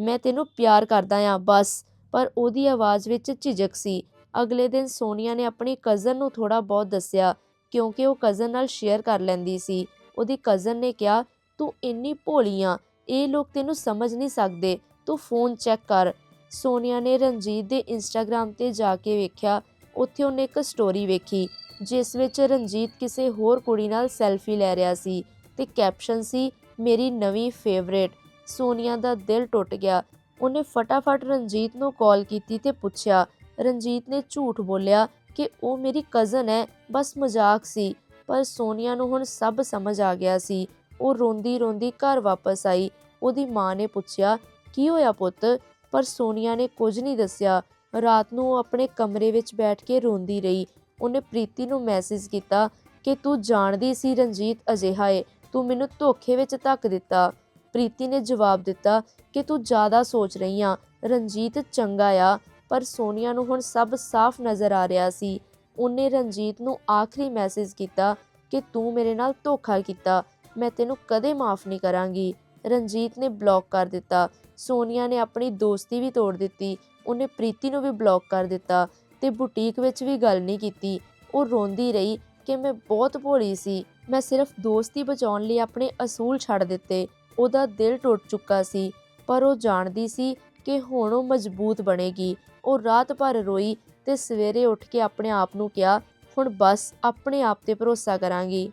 ਮੈਂ ਤੈਨੂੰ ਪਿਆਰ ਕਰਦਾ ਆ, ਬਸ। ਪਰ ਉਹਦੀ ਆਵਾਜ਼ ਵਿੱਚ ਝਿਜਕ ਸੀ। ਅਗਲੇ ਦਿਨ ਸੋਨੀਆ ਨੇ ਆਪਣੀ ਕਜ਼ਨ ਨੂੰ ਥੋੜਾ ਬਹੁਤ ਦੱਸਿਆ, ਕਿਉਂਕਿ ਉਹ ਕਜ਼ਨ ਨਾਲ ਸ਼ੇਅਰ ਕਰ ਲੈਂਦੀ ਸੀ। ਉਹਦੀ ਕਜ਼ਨ ਨੇ ਕਿਹਾ, ਤੂੰ ਇੰਨੀ ਭੋਲੀ ਆ, ਇਹ ਲੋਕ ਤੈਨੂੰ ਸਮਝ ਨਹੀਂ ਸਕਦੇ। ਤੂੰ ਫੋਨ ਚੈੱਕ ਕਰ। ਸੋਨੀਆ ਨੇ ਰਣਜੀਤ ਦੇ ਇੰਸਟਾਗ੍ਰam ਤੇ ਜਾ ਕੇ ਵੇਖਿਆ। ਉੱਥੇ ਉਹਨੇ ਇੱਕ ਸਟੋਰੀ ਵੇਖੀ। ਜਿਸ ਵਿੱਚ ਰਣਜੀਤ ਕਿਸੇ ਹੋਰ ਕੁੜੀ ਨਾਲ ਸੈਲਫੀ ਲੈ ਰਿਹਾ ਸੀ ਤੇ ਕੈਪਸ਼ਨ ਸੀ, ਮੇਰੀ ਨਵੀਂ ਫੇਵਰੇਟ ਸੋਨੀਆ ਦਾ ਦਿਲ ਟੁੱਟ ਗਿਆ। ਉਹਨੇ ਫਟਾਫਟ ਰਣਜੀਤ ਨੂੰ ਕਾਲ ਕੀਤੀ ਤੇ ਪੁੱਛਿਆ। ਰਣਜੀਤ ਨੇ ਝੂਠ ਬੋਲਿਆ ਕਿ ਉਹ ਮੇਰੀ ਕਜ਼ਨ ਹੈ, ਬਸ ਮਜ਼ਾਕ ਸੀ। ਪਰ ਸੋਨੀਆ ਨੂੰ ਹੁਣ ਸਭ ਸਮਝ ਆ ਗਿਆ ਸੀ। ਉਹ ਰੋਂਦੀ ਰੋਂਦੀ ਘਰ ਵਾਪਸ ਆਈ। ਉਹਦੀ ਮਾਂ ਨੇ ਪੁੱਛਿਆ, ਕੀ ਹੋਇਆ ਪੁੱਤ? ਪਰ ਸੋਨੀਆ ਨੇ ਕੁਝ ਨਹੀਂ ਦੱਸਿਆ। ਰਾਤ ਨੂੰ ਉਹ ਆਪਣੇ ਕਮਰੇ ਵਿੱਚ ਬੈਠ ਕੇ ਰੋਂਦੀ ਰਹੀ। ਉਹਨੇ ਪ੍ਰੀਤੀ ਨੂੰ ਮੈਸੇਜ ਕੀਤਾ ਕਿ ਤੂੰ ਜਾਣਦੀ ਸੀ ਰਣਜੀਤ ਅਜਿਹਾ ਏ, ਤੂੰ ਮੈਨੂੰ ਧੋਖੇ ਵਿੱਚ ਧੱਕ ਦਿੱਤਾ। ਪ੍ਰੀਤੀ ਨੇ ਜਵਾਬ ਦਿੱਤਾ ਕਿ ਤੂੰ ਜ਼ਿਆਦਾ ਸੋਚ ਰਹੀ ਆ, ਰਣਜੀਤ ਚੰਗਾ ਆ, ਪਰ ਸੋਨੀਆ ਨੂੰ ਹੁਣ ਸਭ ਸਾਫ਼ ਨਜ਼ਰ ਆ ਰਿਹਾ ਸੀ। ਉਹਨੇ ਰਣਜੀਤ ਨੂੰ ਆਖਰੀ ਮੈਸੇਜ ਕੀਤਾ ਕਿ ਤੂੰ ਮੇਰੇ ਨਾਲ ਧੋਖਾ ਕੀਤਾ, ਮੈਂ ਤੈਨੂੰ ਕਦੇ ਮਾਫ ਨਹੀਂ ਕਰਾਂਗੀ। ਰਣਜੀਤ ਨੇ ਬਲੌਕ ਕਰ ਦਿੱਤਾ। ਸੋਨੀਆ ਨੇ ਆਪਣੀ ਦੋਸਤੀ ਵੀ ਤੋੜ ਦਿੱਤੀ, ਉਹਨੇ ਪ੍ਰੀਤੀ ਨੂੰ ਵੀ ਬਲੌਕ ਕਰ ਦਿੱਤਾ। ਤੇ ਬੁਟੀਕ ਵਿੱਚ ਵੀ ਗੱਲ ਨਹੀਂ ਕੀਤੀ। ਉਹ ਰੋਂਦੀ ਰਹੀ ਕਿ ਮੈਂ ਬਹੁਤ ਭੋਲੀ ਸੀ। ਮੈਂ ਸਿਰਫ ਦੋਸਤੀ ਬਚਾਉਣ ਲਈ ਆਪਣੇ ਅਸੂਲ ਛੱਡ ਦਿੱਤੇ। ਉਹਦਾ ਦਿਲ ਟੁੱਟ ਚੁੱਕਾ ਸੀ, ਪਰ ਉਹ ਜਾਣਦੀ ਸੀ ਕਿ ਹੁਣ ਉਹ ਮਜ਼ਬੂਤ ਬਣੇਗੀ। ਉਹ ਰਾਤ ਭਰ ਰੋਈ ਤੇ ਸਵੇਰੇ ਉੱਠ ਕੇ ਆਪਣੇ ਆਪ ਨੂੰ ਕਿਹਾ, ਹੁਣ ਬਸ, ਆਪਣੇ ਆਪ ਤੇ ਭਰੋਸਾ ਕਰਾਂਗੀ।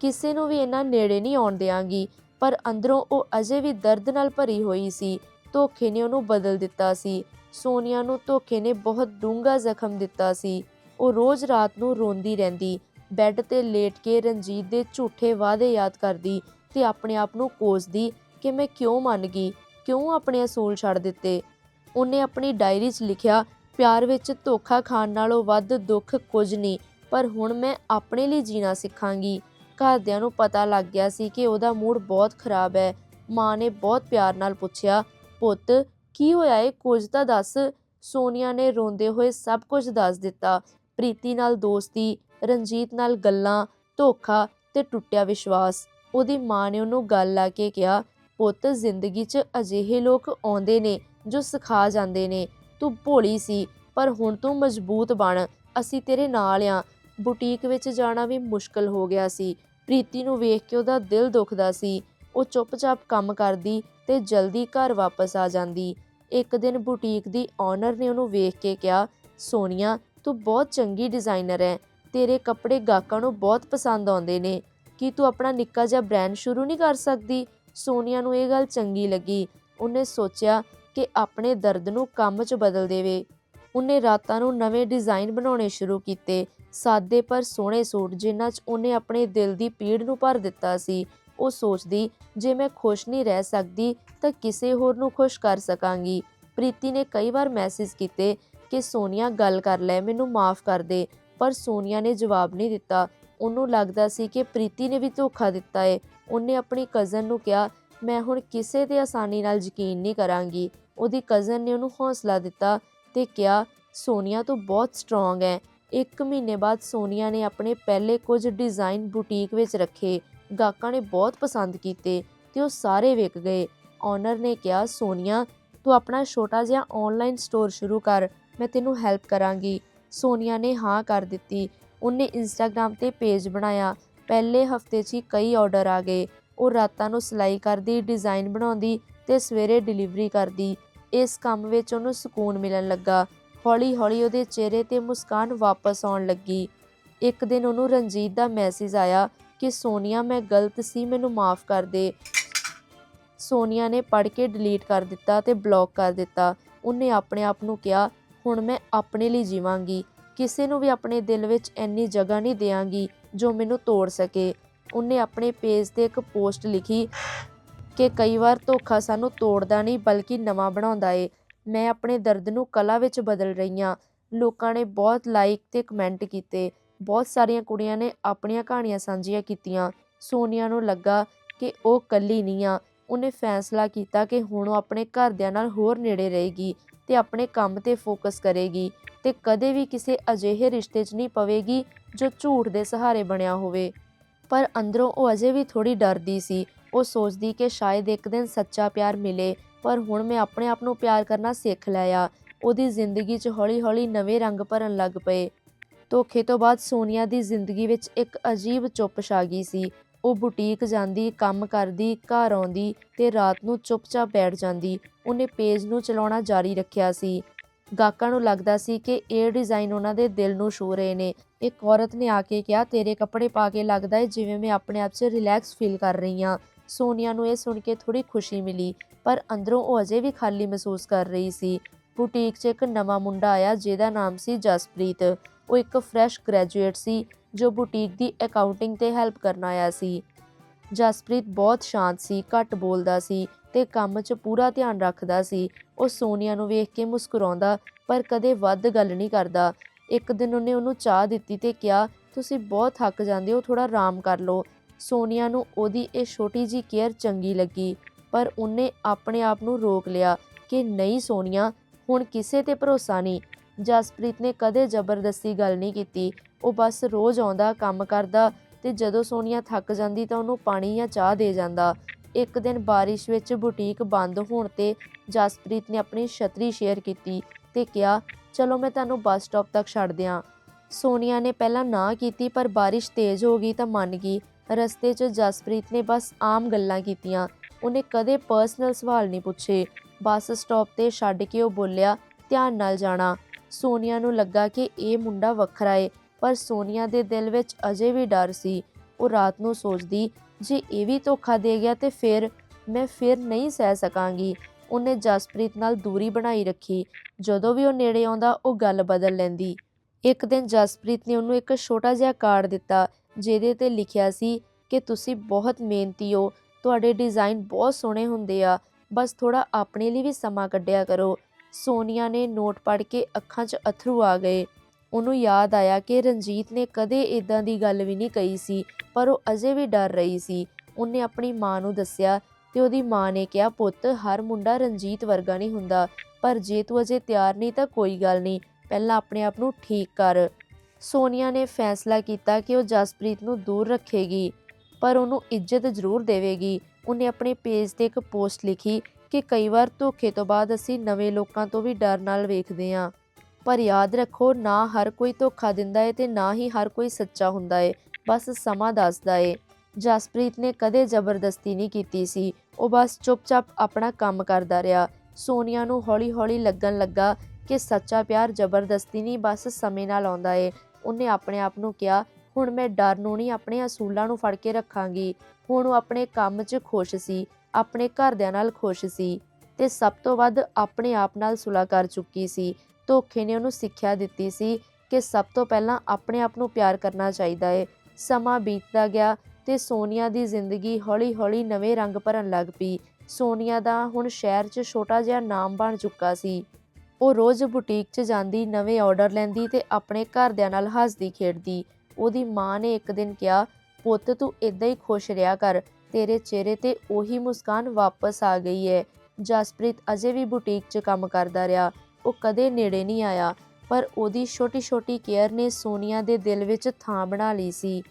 ਕਿਸੇ ਨੂੰ ਵੀ ਇੰਨਾ ਨੇੜੇ ਨਹੀਂ ਆਉਣ ਦਿਆਂਗੀ, ਪਰ ਅੰਦਰੋਂ ਉਹ ਅਜੇ ਵੀ ਦਰਦ ਨਾਲ ਭਰੀ ਹੋਈ ਸੀ। ਧੋਖੇ ਨੇ ਉਹਨੂੰ ਬਦਲ ਦਿੱਤਾ ਸੀ। ਸੋਨੀਆ ਨੂੰ ਧੋਖੇ ਨੇ ਬਹੁਤ ਡੂੰਘਾ ਜ਼ਖਮ ਦਿੱਤਾ ਸੀ। ਉਹ ਰੋਜ਼ ਰਾਤ ਨੂੰ ਰੋਂਦੀ ਰਹਿੰਦੀ, ਬੈੱਡ ਤੇ ਲੇਟ ਕੇ ਰਣਜੀਤ ਦੇ ਝੂਠੇ ਵਾਅਦੇ ਯਾਦ ਕਰਦੀ ਤੇ ਆਪਣੇ ਆਪ ਨੂੰ ਕੋਸਦੀ ਕਿ ਮੈਂ ਕਿਉਂ ਮੰਨ ਗਈ, ਕਿਉਂ ਆਪਣੇ ਅਸੂਲ ਛੱਡ ਦਿੱਤੇ। ਉਹਨੇ ਆਪਣੀ ਡਾਇਰੀ 'ਚ ਲਿਖਿਆ, ਪਿਆਰ ਵਿੱਚ ਧੋਖਾ ਖਾਣ ਨਾਲੋਂ ਵੱਧ ਦੁੱਖ ਕੁਝ ਨਹੀਂ, ਪਰ ਹੁਣ ਮੈਂ ਆਪਣੇ ਲਈ ਜੀਣਾ ਸਿੱਖਾਂਗੀ। ਘਰਦਿਆਂ ਨੂੰ ਪਤਾ ਲੱਗ ਗਿਆ ਸੀ ਕਿ ਉਹਦਾ ਮੂਡ ਬਹੁਤ ਖਰਾਬ ਹੈ। ਮਾਂ ਨੇ ਬਹੁਤ ਪਿਆਰ ਨਾਲ ਪੁੱਛਿਆ, ਪੁੱਤ ਕੀ ਹੋਇਆ ਏ ਕੁਝ ਤਾਂ ਦੱਸ। ਸੋਨੀਆ ਨੇ ਰੋਂਦੇ ਹੋਏ ਸਭ ਕੁਝ ਦੱਸ ਦਿੱਤਾ। ਪ੍ਰੀਤੀ ਨਾਲ ਦੋਸਤੀ, ਰਣਜੀਤ ਨਾਲ ਗੱਲਾਂ, ਧੋਖਾ ਤੇ ਟੁੱਟਿਆ ਵਿਸ਼ਵਾਸ। ਉਹਦੀ ਮਾਂ ਨੇ ਉਹਨੂੰ ਗੱਲ ਲਾ ਕੇ ਕਿਹਾ, ਪੁੱਤ, ਜ਼ਿੰਦਗੀ 'ਚ ਅਜਿਹੇ ਲੋਕ ਆਉਂਦੇ ਨੇ ਜੋ ਸਿਖਾ ਜਾਂਦੇ ਨੇ। ਤੂੰ ਭੋਲੀ ਸੀ, ਪਰ ਹੁਣ ਤੂੰ ਮਜ਼ਬੂਤ ਬਣ। ਅਸੀਂ ਤੇਰੇ ਨਾਲ ਆ। ਬੁਟੀਕ ਵਿੱਚ ਜਾਣਾ ਵੀ ਮੁਸ਼ਕਲ ਹੋ ਗਿਆ ਸੀ। ਪ੍ਰੀਤੀ ਨੂੰ ਵੇਖ ਕੇ ਉਹਦਾ ਦਿਲ ਦੁਖਦਾ ਸੀ। ਉਹ ਚੁੱਪਚਾਪ ਕੰਮ ਕਰਦੀ ਤੇ ਜਲਦੀ ਘਰ ਵਾਪਸ ਆ ਜਾਂਦੀ। ਇੱਕ ਦਿਨ ਬੁਟੀਕ ਦੀ ਓਨਰ ਨੇ ਉਹਨੂੰ ਵੇਖ ਕੇ ਕਿਹਾ, ਸੋਨੀਆ, ਤੂੰ ਬਹੁਤ ਚੰਗੀ ਡਿਜ਼ਾਈਨਰ ਹੈ ਤੇਰੇ ਕੱਪੜੇ ਗਾਹਕਾਂ ਨੂੰ ਬਹੁਤ ਪਸੰਦ ਆਉਂਦੇ ਨੇ। ਕੀ ਤੂੰ ਆਪਣਾ ਨਿੱਕਾ ਜਿਹਾ ਬ੍ਰਾਂਡ ਸ਼ੁਰੂ ਨਹੀਂ ਕਰ ਸਕਦੀ? ਸੋਨੀਆ ਨੂੰ ਇਹ ਗੱਲ ਚੰਗੀ ਲੱਗੀ। ਉਹਨੇ ਸੋਚਿਆ ਕਿ ਆਪਣੇ ਦਰਦ ਨੂੰ ਕੰਮ 'ਚ ਬਦਲ ਦੇਵੇ। ਉਹਨੇ ਰਾਤਾਂ ਨੂੰ ਨਵੇਂ ਡਿਜ਼ਾਈਨ ਬਣਾਉਣੇ ਸ਼ੁਰੂ ਕੀਤੇ। ਸਾਦੇ ਪਰ ਸੋਹਣੇ ਸੂਟ ਜਿਨ੍ਹਾਂ 'ਚ ਉਹਨੇ ਆਪਣੇ ਦਿਲ ਦੀ ਪੀੜ ਨੂੰ ਭਰ ਦਿੱਤਾ ਸੀ। ਉਹ ਸੋਚਦੀ, ਜੇ ਮੈਂ ਖੁਸ਼ ਨਹੀਂ ਰਹਿ ਸਕਦੀ, ਤਾਂ ਕਿਸੇ ਹੋਰ ਨੂੰ ਖੁਸ਼ ਕਰ ਸਕਾਂਗੀ। ਪ੍ਰੀਤੀ ਨੇ ਕਈ ਵਾਰ ਮੈਸੇਜ ਕੀਤੇ ਕਿ, ਸੋਨੀਆ, ਗੱਲ ਕਰ ਲੈ, ਮੈਨੂੰ ਮਾਫ ਕਰ ਦੇ। ਪਰ ਸੋਨੀਆ ਨੇ ਜਵਾਬ ਨਹੀਂ ਦਿੱਤਾ। ਉਹਨੂੰ ਲੱਗਦਾ ਸੀ ਕਿ ਪ੍ਰੀਤੀ ਨੇ ਵੀ ਧੋਖਾ ਦਿੱਤਾ ਏ। ਉਹਨੇ ਆਪਣੀ ਕਜ਼ਨ ਨੂੰ ਕਿਹਾ, ਮੈਂ ਹੁਣ ਕਿਸੇ ਤੇ ਆਸਾਨੀ ਨਾਲ ਯਕੀਨ ਨਹੀਂ ਕਰਾਂਗੀ। ਉਹਦੀ ਕਜ਼ਨ ਨੇ ਉਹਨੂੰ ਹੌਸਲਾ ਦਿੱਤਾ ਤੇ ਕਿਹਾ, ਸੋਨੀਆ ਤੋਂ ਬਹੁਤ ਸਟਰੋਂਗ ਹੈ ਇੱਕ ਮਹੀਨੇ ਬਾਅਦ ਸੋਨੀਆ ਨੇ ਆਪਣੇ ਪਹਿਲੇ ਕੁਝ ਡਿਜ਼ਾਈਨ ਬੁਟੀਕ ਵਿੱਚ ਰੱਖੇ। ਗਾਹਕਾਂ ਨੇ ਬਹੁਤ ਪਸੰਦ ਕੀਤੇ ਤੇ ਉਹ ਸਾਰੇ ਵਿਕ ਗਏ। ਓਨਰ ਨੇ ਕਿਹਾ, ਸੋਨੀਆ, ਤੂੰ ਆਪਣਾ ਛੋਟਾ ਜਿਹਾ ਆਨਲਾਈਨ ਸਟੋਰ ਸ਼ੁਰੂ ਕਰ, ਮੈਂ ਤੈਨੂੰ ਹੈਲਪ ਕਰਾਂਗੀ। ਸੋਨੀਆ ਨੇ ਹਾਂ ਕਰ ਦਿੱਤੀ। ਉਹਨੇ ਇੰਸਟਾਗ੍ਰam ਤੇ ਪੇਜ ਬਣਾਇਆ। ਪਹਿਲੇ ਹਫ਼ਤੇ 'ਚ ਹੀ ਕਈ ਆਰਡਰ ਆ ਗਏ। ਉਹ ਰਾਤਾਂ ਨੂੰ ਸਿਲਾਈ ਕਰਦੀ ਡਿਜ਼ਾਈਨ ਬਣਾਉਂਦੀ ਤੇ ਸਵੇਰੇ ਡਿਲੀਵਰੀ ਕਰਦੀ। ਇਸ ਕੰਮ ਵਿੱਚ ਉਹਨੂੰ ਸਕੂਨ ਮਿਲਣ ਲੱਗਾ। ਹੌਲੀ-ਹੌਲੀ ਉਹਦੇ ਚਿਹਰੇ ਤੇ ਮੁਸਕਾਨ ਵਾਪਸ ਆਉਣ ਲੱਗੀ। ਇੱਕ ਦਿਨ ਉਹਨੂੰ ਰਣਜੀਤ ਦਾ ਮੈਸੇਜ ਆਇਆ ਕਿ ਸੋਨੀਆ, ਮੈਂ ਗਲਤ ਸੀ, ਮੈਨੂੰ ਮਾਫ ਕਰ ਦੇ। ਸੋਨੀਆ ਨੇ ਪੜ੍ਹ ਕੇ ਡਿਲੀਟ ਕਰ ਦਿੱਤਾ ਤੇ ਬਲੌਕ ਕਰ ਦਿੱਤਾ। ਉਹਨੇ ਆਪਣੇ ਆਪ ਨੂੰ ਕਿਹਾ, ਹੁਣ ਮੈਂ ਆਪਣੇ ਲਈ ਜੀਵਾਂਗੀ। ਕਿਸੇ ਨੂੰ ਵੀ ਆਪਣੇ ਦਿਲ ਵਿੱਚ ਇੰਨੀ ਜਗ੍ਹਾ ਨਹੀਂ ਦੇਵਾਂਗੀ ਜੋ ਮੈਨੂੰ ਤੋੜ ਸਕੇ। ਉਹਨੇ ਆਪਣੇ ਪੇਜ ਤੇ ਇੱਕ ਪੋਸਟ ਲਿਖੀ ਕਿ ਕਈ ਵਾਰ ਧੋਖਾ ਸਾਨੂੰ ਤੋੜਦਾ ਨਹੀਂ, ਬਲਕਿ ਨਵਾਂ ਬਣਾਉਂਦਾ ਏ। ਮੈਂ ਆਪਣੇ ਦਰਦ ਨੂੰ ਕਲਾ ਵਿੱਚ ਬਦਲ ਰਹੀ ਹਾਂ। ਲੋਕਾਂ ਨੇ ਬਹੁਤ ਲਾਈਕ ਤੇ ਕਮੈਂਟ ਕੀਤੇ। ਬਹੁਤ ਸਾਰੀਆਂ ਕੁੜੀਆਂ ਨੇ ਆਪਣੀਆਂ ਕਹਾਣੀਆਂ ਸਾਂਝੀਆਂ ਕੀਤੀਆਂ। ਸੋਨੀਆ ਨੂੰ ਲੱਗਾ ਕਿ ਉਹ ਇਕੱਲੀ ਨਹੀਂ ਆ। ਉਹਨੇ ਫੈਸਲਾ ਕੀਤਾ ਕਿ ਹੁਣ ਉਹ ਆਪਣੇ ਘਰਦਿਆਂ ਨਾਲ ਹੋਰ ਨੇੜੇ ਰਹੇਗੀ ਤੇ ਆਪਣੇ ਕੰਮ ਤੇ ਫੋਕਸ ਕਰੇਗੀ ਤੇ ਕਦੇ ਵੀ ਕਿਸੇ ਅਜਿਹੇ ਰਿਸ਼ਤੇ 'ਚ ਨਹੀਂ ਪਵੇਗੀ ਜੋ ਝੂਠ ਦੇ ਸਹਾਰੇ ਬਣਿਆ ਹੋਵੇ। ਪਰ ਅੰਦਰੋਂ ਉਹ ਅਜੇ ਵੀ ਥੋੜੀ ਡਰਦੀ ਸੀ। ਉਹ ਸੋਚਦੀ ਕਿ ਸ਼ਾਇਦ ਇੱਕ ਦਿਨ ਸੱਚਾ ਪਿਆਰ ਮਿਲੇ, ਪਰ ਹੁਣ ਮੈਂ ਆਪਣੇ ਆਪ ਨੂੰ ਪਿਆਰ ਕਰਨਾ ਸਿੱਖ ਲਿਆ। ਉਹਦੀ ਜ਼ਿੰਦਗੀ 'ਚ ਹੌਲੀ-ਹੌਲੀ ਨਵੇਂ ਰੰਗ ਭਰਨ ਲੱਗ ਪਏ। ਧੋਖੇ ਤੋਂ ਬਾਅਦ ਸੋਨੀਆ ਦੀ ਜ਼ਿੰਦਗੀ ਵਿੱਚ ਇੱਕ ਅਜੀਬ ਚੁੱਪ ਛਾ ਗਈ ਸੀ। ਉਹ ਬੁਟੀਕ ਜਾਂਦੀ, ਕੰਮ ਕਰਦੀ, ਘਰ ਆਉਂਦੀ ਤੇ ਰਾਤ ਨੂੰ ਚੁੱਪਚਾਪ ਬੈਠ ਜਾਂਦੀ। ਉਹਨੇ ਪੇਜ ਨੂੰ ਚਲਾਉਣਾ ਜਾਰੀ ਰੱਖਿਆ ਸੀ। ਗਾਹਕਾਂ ਨੂੰ ਲੱਗਦਾ ਸੀ ਕਿ ਇਹ ਡਿਜ਼ਾਈਨ ਉਹਨਾਂ ਦੇ ਦਿਲ ਨੂੰ ਛੂ ਰਹੇ ਨੇ। ਇੱਕ ਔਰਤ ਨੇ ਆ ਕੇ ਕਿਹਾ, ਤੇਰੇ ਕੱਪੜੇ ਪਾ ਕੇ ਲੱਗਦਾ ਹੈ ਜਿਵੇਂ ਮੈਂ ਆਪਣੇ ਆਪ 'ਚ ਰਿਲੈਕਸ ਫੀਲ ਕਰ ਰਹੀ ਹਾਂ। ਸੋਨੀਆ ਨੂੰ ਇਹ ਸੁਣ ਕੇ ਥੋੜੀ ਖੁਸ਼ੀ ਮਿਲੀ, ਪਰ ਅੰਦਰੋਂ ਉਹ ਅਜੇ ਵੀ ਖਾਲੀ ਮਹਿਸੂਸ ਕਰ ਰਹੀ ਸੀ। ਬੁਟੀਕ 'ਚ ਇੱਕ ਨਵਾਂ ਮੁੰਡਾ ਆਇਆ ਜਿਹਦਾ ਨਾਮ ਸੀ ਜਸਪ੍ਰੀਤ। ਉਹ ਇੱਕ ਫਰੈਸ਼ ਗ੍ਰੈਜੂਏਟ ਸੀ, ਜੋ ਬੁਟੀਕ ਦੀ ਅਕਾਊਂਟਿੰਗ ਤੇ ਹੈਲਪ ਕਰਨ ਆਇਆ ਸੀ। ਜਸਪ੍ਰੀਤ ਬਹੁਤ ਸ਼ਾਂਤ ਸੀ, ਘੱਟ ਬੋਲਦਾ ਸੀ ਤੇ ਕੰਮ 'ਚ ਪੂਰਾ ਧਿਆਨ ਰੱਖਦਾ ਸੀ। ਉਹ ਸੋਨੀਆ ਨੂੰ ਵੇਖ ਕੇ ਮੁਸਕਰਾਉਂਦਾ, ਪਰ ਕਦੇ ਵੱਧ ਗੱਲ ਨਹੀਂ ਕਰਦਾ। ਇੱਕ ਦਿਨ ਉਹਨੇ ਉਹਨੂੰ ਚਾਹ ਦਿੱਤੀ ਤੇ ਕਿਹਾ, ਤੁਸੀਂ ਬਹੁਤ ਥੱਕ ਜਾਂਦੇ ਹੋ ਥੋੜਾ ਆਰਾਮ ਕਰ ਲਓ। ਸੋਨੀਆ ਨੂੰ ਉਹਦੀ ਇਹ ਛੋਟੀ ਜੀ ਕੇਅਰ ਚੰਗੀ ਲੱਗੀ, ਪਰ ਉਹਨੇ ਆਪਣੇ ਆਪ ਨੂੰ ਰੋਕ ਲਿਆ ਕਿ, ਨਹੀਂ ਸੋਨੀਆ, ਹੁਣ ਕਿਸੇ ਤੇ ਭਰੋਸਾ ਨਹੀਂ। ਜਸਪ੍ਰੀਤ ਨੇ ਕਦੇ ਜ਼ਬਰਦਸਤੀ ਗੱਲ ਨਹੀਂ ਕੀਤੀ। ਉਹ ਬਸ ਰੋਜ਼ ਆਉਂਦਾ, ਕੰਮ ਕਰਦਾ ਤੇ ਜਦੋਂ ਸੋਨੀਆ ਥੱਕ ਜਾਂਦੀ ਤਾਂ ਉਹਨੂੰ ਪਾਣੀ ਜਾਂ ਚਾਹ ਦੇ ਜਾਂਦਾ। ਇੱਕ ਦਿਨ ਬਾਰਿਸ਼ ਵਿੱਚ ਬੁਟੀਕ ਬੰਦ ਹੋਣ ਤੇ ਜਸਪ੍ਰੀਤ ਨੇ ਆਪਣੀ ਛਤਰੀ ਸ਼ੇਅਰ ਕੀਤੀ ਤੇ ਕਿਹਾ, ਚਲੋ ਮੈਂ ਤੁਹਾਨੂੰ ਬੱਸ ਸਟਾਪ ਤੱਕ ਛੱਡ ਦਿਆਂ। ਸੋਨੀਆ ਨੇ ਪਹਿਲਾਂ ਨਾ ਕੀਤੀ, ਪਰ ਬਾਰਿਸ਼ ਤੇਜ਼ ਹੋ ਗਈ ਤਾਂ ਮੰਨ ਗਈ। ਰਸਤੇ 'ਚ ਜਸਪ੍ਰੀਤ ਨੇ ਬਸ ਆਮ ਗੱਲਾਂ ਕੀਤੀਆਂ। ਉਹਨੇ ਕਦੇ ਪਰਸਨਲ ਸਵਾਲ ਨਹੀਂ ਪੁੱਛੇ। ਬੱਸ ਸਟਾਪ ਤੇ ਛੱਡ ਕੇ ਉਹ ਬੋਲਿਆ, ਧਿਆਨ ਨਾਲ ਜਾਣਾ। ਸੋਨੀਆ ਨੂੰ ਲੱਗਾ ਕਿ ਇਹ ਮੁੰਡਾ ਵੱਖਰਾ ਏ, ਪਰ ਸੋਨੀਆ ਦੇ ਦਿਲ ਵਿੱਚ ਅਜੇ ਵੀ ਡਰ ਸੀ। ਉਹ ਰਾਤ ਨੂੰ ਸੋਚਦੀ, ਜੇ ਇਹ ਵੀ ਧੋਖਾ ਦੇ ਗਿਆ ਤੇ ਫਿਰ ਮੈਂ ਫਿਰ ਨਹੀਂ ਸਹਿ ਸਕਾਂਗੀ। ਉਹਨੇ ਜਸਪ੍ਰੀਤ ਨਾਲ ਦੂਰੀ ਬਣਾਈ ਰੱਖੀ। ਜਦੋਂ ਵੀ ਉਹ ਨੇੜੇ ਆਉਂਦਾ, ਉਹ ਗੱਲ ਬਦਲ ਲੈਂਦੀ। ਇੱਕ ਦਿਨ ਜਸਪ੍ਰੀਤ ਨੇ ਉਹਨੂੰ ਇੱਕ ਛੋਟਾ ਜਿਹਾ ਕਾਰਡ ਦਿੱਤਾ, ਜਿਹਦੇ ਤੇ ਲਿਖਿਆ ਸੀ ਕਿ ਤੁਸੀਂ ਬਹੁਤ ਮਿਹਨਤੀ ਹੋ, ਤੁਹਾਡੇ ਡਿਜ਼ਾਈਨ ਬਹੁਤ ਸੋਹਣੇ ਹੁੰਦੇ ਆ, ਬਸ ਥੋੜਾ ਆਪਣੇ ਲਈ ਵੀ ਸਮਾਂ ਕੱਢਿਆ ਕਰੋ। ਸੋਨੀਆ ਨੇ ਨੋਟ ਪੜ੍ਹ ਕੇ ਅੱਖਾਂ 'ਚ ਅਥਰੂ ਆ ਗਏ। ਉਹਨੂੰ ਯਾਦ ਆਇਆ ਕਿ ਰਣਜੀਤ ਨੇ ਕਦੇ ਇਦਾਂ ਦੀ ਗੱਲ ਵੀ ਨਹੀਂ ਕਹੀ ਸੀ, ਪਰ ਉਹ ਅਜੇ ਵੀ ਡਰ ਰਹੀ ਸੀ। ਉਹਨੇ ਆਪਣੀ ਮਾਂ ਨੂੰ ਦੱਸਿਆ ਤੇ ਉਹਦੀ ਮਾਂ ਨੇ ਕਿਹਾ, ਪੁੱਤ, ਹਰ ਮੁੰਡਾ ਰਣਜੀਤ ਵਰਗਾ ਨਹੀਂ ਹੁੰਦਾ, ਪਰ ਜੇ ਤੂੰ ਅਜੇ ਤਿਆਰ ਨਹੀਂ ਤਾਂ ਕੋਈ ਗੱਲ ਨਹੀਂ, ਪਹਿਲਾਂ ਆਪਣੇ ਆਪ ਨੂੰ ਠੀਕ ਕਰ। ਸੋਨੀਆ ਨੇ ਫੈਸਲਾ ਕੀਤਾ ਕਿ ਉਹ ਜਸਪ੍ਰੀਤ ਨੂੰ ਦੂਰ ਰੱਖੇਗੀ, ਪਰ ਉਹਨੂੰ ਇੱਜ਼ਤ ਜ਼ਰੂਰ ਦੇਵੇਗੀ। ਉਹਨੇ ਆਪਣੇ ਪੇਜ ਤੇ ਇੱਕ ਪੋਸਟ ਲਿਖੀ ਕਿ ਕਈ ਵਾਰ ਧੋਖੇ ਤੋਂ ਬਾਅਦ ਅਸੀਂ ਨਵੇਂ ਲੋਕਾਂ ਤੋਂ ਵੀ ਡਰ ਨਾਲ ਵੇਖਦੇ ਹਾਂ। ਪਰ ਯਾਦ ਰੱਖੋ, ਨਾ ਹਰ ਕੋਈ ਧੋਖਾ ਦਿੰਦਾ ਏ ਤੇ ਨਾ ਹੀ ਹਰ ਕੋਈ ਸੱਚਾ ਹੁੰਦਾ ਏ। ਬਸ ਸਮਾਂ ਦੱਸਦਾ ਏ। ਜਸਪ੍ਰੀਤ ਨੇ ਕਦੇ ਜ਼ਬਰਦਸਤੀ ਨਹੀਂ ਕੀਤੀ ਸੀ। ਉਹ ਬਸ ਚੁੱਪਚਾਪ ਆਪਣਾ ਕੰਮ ਕਰਦਾ ਰਿਹਾ। ਸੋਨੀਆ ਨੂੰ ਹੌਲੀ-ਹੌਲੀ ਲੱਗਣ ਲੱਗਾ ਕਿ ਸੱਚਾ ਪਿਆਰ ਜ਼ਬਰਦਸਤੀ ਨਹੀਂ, ਬਸ ਸਮੇਂ ਨਾਲ ਆਉਂਦਾ ਏ। ਉਹਨੇ ਆਪਣੇ ਆਪ ਨੂੰ ਕਿਹਾ, ਹੁਣ ਮੈਂ ਡਰ ਨੂੰ ਨਹੀਂ, ਆਪਣੇ ਅਸੂਲਾਂ ਨੂੰ ਫੜ ਕੇ ਰੱਖਾਂਗੀ। ਹੁਣ ਉਹ ਆਪਣੇ ਕੰਮ 'ਚ ਖੁਸ਼ ਸੀ। ਆਪਣੇ ਘਰਦਿਆਂ ਨਾਲ ਖੁਸ਼ ਸੀ ਤੇ ਸਭ ਤੋਂ ਵੱਧ ਆਪਣੇ ਆਪ ਨਾਲ ਸੁਲ੍ਹਾ ਕਰ ਚੁੱਕੀ ਸੀ। ਧੋਖੇ ਨੇ ਉਹਨੂੰ ਸਿੱਖਿਆ ਦਿੱਤੀ ਸੀ ਕਿ ਸਭ ਤੋਂ ਪਹਿਲਾਂ ਆਪਣੇ ਆਪ ਨੂੰ ਪਿਆਰ ਕਰਨਾ ਚਾਹੀਦਾ ਏ। ਸਮਾਂ ਬੀਤਦਾ ਗਿਆ ਤੇ ਸੋਨੀਆ ਦੀ ਜ਼ਿੰਦਗੀ ਹੌਲੀ-ਹੌਲੀ ਨਵੇਂ ਰੰਗ ਭਰਨ ਲੱਗ ਪਈ। ਸੋਨੀਆ ਦਾ ਹੁਣ ਸ਼ਹਿਰ 'ਚ ਛੋਟਾ ਜਿਹਾ ਨਾਮ ਬਣ ਚੁੱਕਾ ਸੀ। ਉਹ ਰੋਜ਼ ਬੁਟੀਕ 'ਚ ਜਾਂਦੀ, ਨਵੇਂ ਆਰਡਰ ਲੈਂਦੀ ਤੇ ਆਪਣੇ ਘਰਦਿਆਂ ਨਾਲ ਹੱਸਦੀ ਖੇਡਦੀ। ਉਹਦੀ ਮਾਂ ਨੇ ਇੱਕ ਦਿਨ ਕਿਹਾ, ਪੁੱਤ, ਤੂੰ ਇਦਾਂ ਹੀ ਖੁਸ਼ ਰਿਹਾ ਕਰ। ਤੇਰੇ ਚਿਹਰੇ ਤੇ ਉਹੀ ਮੁਸਕਾਨ ਵਾਪਸ ਆ ਗਈ ਹੈ। ਜਸਪ੍ਰੀਤ ਅਜੇ ਵੀ ਬੁਟੀਕ 'ਚ ਕੰਮ ਕਰਦਾ ਰਿਹਾ। ਉਹ ਕਦੇ ਨੇੜੇ ਨਹੀਂ ਆਇਆ, ਪਰ ਉਹਦੀ ਛੋਟੀ-ਛੋਟੀ ਕੇਅਰ ਨੇ ਸੋਨੀਆ ਦੇ ਦਿਲ ਵਿੱਚ ਥਾਂ ਬਣਾ ਲਈ ਸੀ।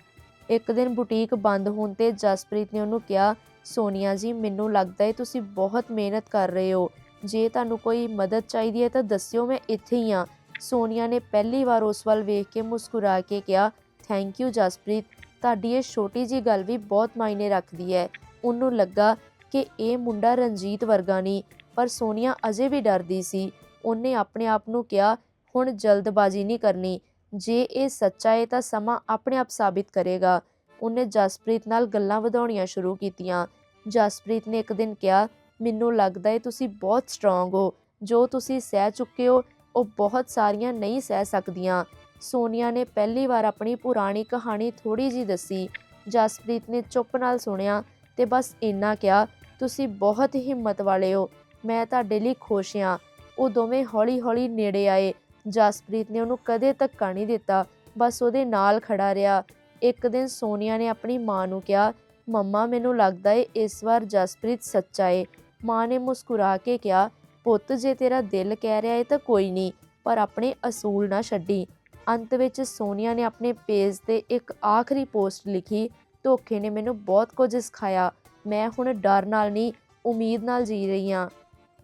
ਇੱਕ ਦਿਨ ਬੁਟੀਕ ਬੰਦ ਹੋਣ ਤੇ ਜਸਪ੍ਰੀਤ ਨੇ ਉਹਨੂੰ ਕਿਹਾ, ਸੋਨੀਆ ਜੀ, ਮੈਨੂੰ ਲੱਗਦਾ ਹੈ ਤੁਸੀਂ ਬਹੁਤ ਮਿਹਨਤ ਕਰ ਰਹੇ ਹੋ। ਜੇ ਤੁਹਾਨੂੰ ਕੋਈ ਮਦਦ ਚਾਹੀਦੀ ਹੈ ਤਾਂ ਦੱਸਿਓ, ਮੈਂ ਇੱਥੇ ਹੀ ਹਾਂ। ਸੋਨੀਆ ਨੇ ਪਹਿਲੀ ਵਾਰ ਉਸ ਵੱਲ ਵੇਖ ਕੇ ਮੁਸਕਰਾ ਕੇ ਕਿਹਾ, ਥੈਂਕ ਯੂ ਜਸਪ੍ਰੀਤ। ਤੁਹਾਡੀ ਇਹ ਛੋਟੀ ਜੀ ਗੱਲ ਵੀ ਬਹੁਤ ਮਾਇਨੇ ਰੱਖਦੀ ਹੈ। ਉਹਨੂੰ ਲੱਗਾ ਕਿ ਇਹ ਮੁੰਡਾ ਰਣਜੀਤ ਵਰਗਾ ਨਹੀਂ, ਪਰ ਸੋਨੀਆ ਅਜੇ ਵੀ ਡਰਦੀ ਸੀ। ਉਹਨੇ ਆਪਣੇ ਆਪ ਨੂੰ ਕਿਹਾ, ਹੁਣ ਜਲਦਬਾਜ਼ੀ ਨਹੀਂ ਕਰਨੀ। ਜੇ ਇਹ ਸੱਚਾ ਹੈ ਤਾਂ ਸਮਾਂ ਆਪਣੇ ਆਪ ਸਾਬਿਤ ਕਰੇਗਾ। ਉਹਨੇ ਜਸਪ੍ਰੀਤ ਨਾਲ ਗੱਲਾਂ ਵਧਾਉਣੀਆਂ ਸ਼ੁਰੂ ਕੀਤੀਆਂ। ਜਸਪ੍ਰੀਤ ਨੇ ਇੱਕ ਦਿਨ ਕਿਹਾ, ਮੈਨੂੰ ਲੱਗਦਾ ਹੈ ਤੁਸੀਂ ਬਹੁਤ ਸਟਰੋਂਗ ਹੋ। ਜੋ ਤੁਸੀਂ ਸਹਿ ਚੁੱਕੇ ਹੋ, ਉਹ ਬਹੁਤ ਸਾਰੀਆਂ ਨਹੀਂ ਸਹਿ ਸਕਦੀਆਂ। ਸੋਨੀਆ ਨੇ ਪਹਿਲੀ ਵਾਰ ਆਪਣੀ ਪੁਰਾਣੀ ਕਹਾਣੀ ਥੋੜੀ ਜੀ ਦੱਸੀ। ਜਸਪ੍ਰੀਤ ਨੇ ਚੁੱਪ ਨਾਲ ਸੁਣਿਆ ਤੇ ਬਸ ਇੰਨਾ ਕਿਹਾ, ਤੁਸੀਂ ਬਹੁਤ ਹਿੰਮਤ ਵਾਲੇ ਹੋ, ਮੈਂ ਤੁਹਾਡੇ ਲਈ ਖੁਸ਼ ਹਾਂ। ਉਹ ਦੋਵੇਂ ਹੌਲੀ-ਹੌਲੀ ਨੇੜੇ ਆਏ। ਜਸਪ੍ਰੀਤ ਨੇ ਉਹਨੂੰ ਕਦੇ ਧੱਕਾ ਨਹੀਂ ਦਿੱਤਾ, ਬਸ ਉਹਦੇ ਨਾਲ ਖੜਾ ਰਿਹਾ। ਇੱਕ ਦਿਨ ਸੋਨੀਆ ਨੇ ਆਪਣੀ ਮਾਂ ਨੂੰ ਕਿਹਾ, ਮੰਮਾ, ਮੈਨੂੰ ਲੱਗਦਾ ਏ ਇਸ ਵਾਰ ਜਸਪ੍ਰੀਤ ਸੱਚਾ ਏ ਮਾਂ ਨੇ ਮੁਸਕਰਾ ਕੇ ਕਿਹਾ, ਪੁੱਤ, ਜੇ ਤੇਰਾ ਦਿਲ ਕਹਿ ਰਿਹਾ ਏ ਤਾਂ ਕੋਈ ਨਹੀਂ, ਪਰ ਆਪਣੇ ਅਸੂਲ ਨਾ ਛੱਡੀ। ਅੰਤ ਵਿੱਚ ਸੋਨੀਆ ਨੇ ਆਪਣੇ ਪੇਜ ਤੇ ਇੱਕ ਆਖਰੀ ਪੋਸਟ ਲਿਖੀ। ਧੋਖੇ ਨੇ ਮੈਨੂੰ ਬਹੁਤ ਕੁਝ ਸਿਖਾਇਆ। ਮੈਂ ਹੁਣ ਡਰ ਨਾਲ ਨਹੀਂ, ਉਮੀਦ ਨਾਲ ਜੀ ਰਹੀ ਹਾਂ।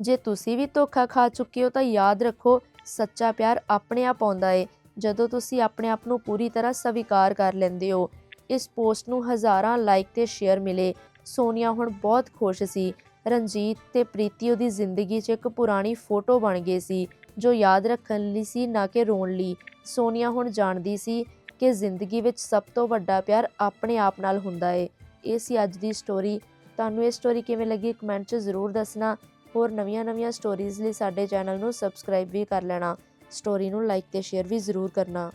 ਜੇ ਤੁਸੀਂ ਵੀ ਧੋਖਾ ਖਾ ਚੁੱਕੇ ਹੋ ਤਾਂ ਯਾਦ ਰੱਖੋ, ਸੱਚਾ ਪਿਆਰ ਆਪਣੇ ਆਪ ਆਉਂਦਾ ਏ। ਜਦੋਂ ਤੁਸੀਂ ਆਪਣੇ ਆਪ ਨੂੰ ਪੂਰੀ ਤਰ੍ਹਾਂ ਸਵੀਕਾਰ ਕਰ ਲੈਂਦੇ ਹੋ, ਇਸ ਪੋਸਟ ਨੂੰ ਹਜ਼ਾਰਾਂ ਲਾਈਕ ਤੇ ਸ਼ੇਅਰ ਮਿਲੇ। ਸੋਨੀਆ ਹੁਣ ਬਹੁਤ ਖੁਸ਼ ਸੀ। ਰਣਜੀਤ ਤੇ ਪ੍ਰੀਤੀ ਉਹਦੀ ਜ਼ਿੰਦਗੀ 'ਚ ਇੱਕ ਪੁਰਾਣੀ ਫੋਟੋ ਬਣ ਗਈ ਸੀ, ਜੋ ਯਾਦ ਰੱਖਣ ਲਈ ਸੀ, ਨਾ ਕਿ ਰੋਣ ਲਈ। ਸੋਨੀਆ ਹੁਣ ਜਾਣਦੀ ਸੀ ਕਿ ਜ਼ਿੰਦਗੀ ਵਿੱਚ ਸਭ ਤੋਂ ਵੱਡਾ ਪਿਆਰ ਆਪਣੇ ਆਪ ਨਾਲ ਹੁੰਦਾ ਏ। ਇਹ ਸੀ ਅੱਜ ਦੀ ਸਟੋਰੀ ਤੁਹਾਨੂੰ ਇਹ ਸਟੋਰੀ ਕਿਵੇਂ ਲੱਗੀ ਕਮੈਂਟ 'ਚ ਜ਼ਰੂਰ ਦੱਸਣਾ। ਹੋਰ ਨਵੀਆਂ-ਨਵੀਆਂ ਸਟੋਰੀਜ਼ ਲਈ ਸਾਡੇ ਚੈਨਲ ਨੂੰ ਸਬਸਕ੍ਰਾਈਬ ਵੀ ਕਰ ਲੈਣਾ। ਸਟੋਰੀ ਨੂੰ ਲਾਈਕ ਤੇ ਸ਼ੇਅਰ ਵੀ ਜ਼ਰੂਰ ਕਰਨਾ।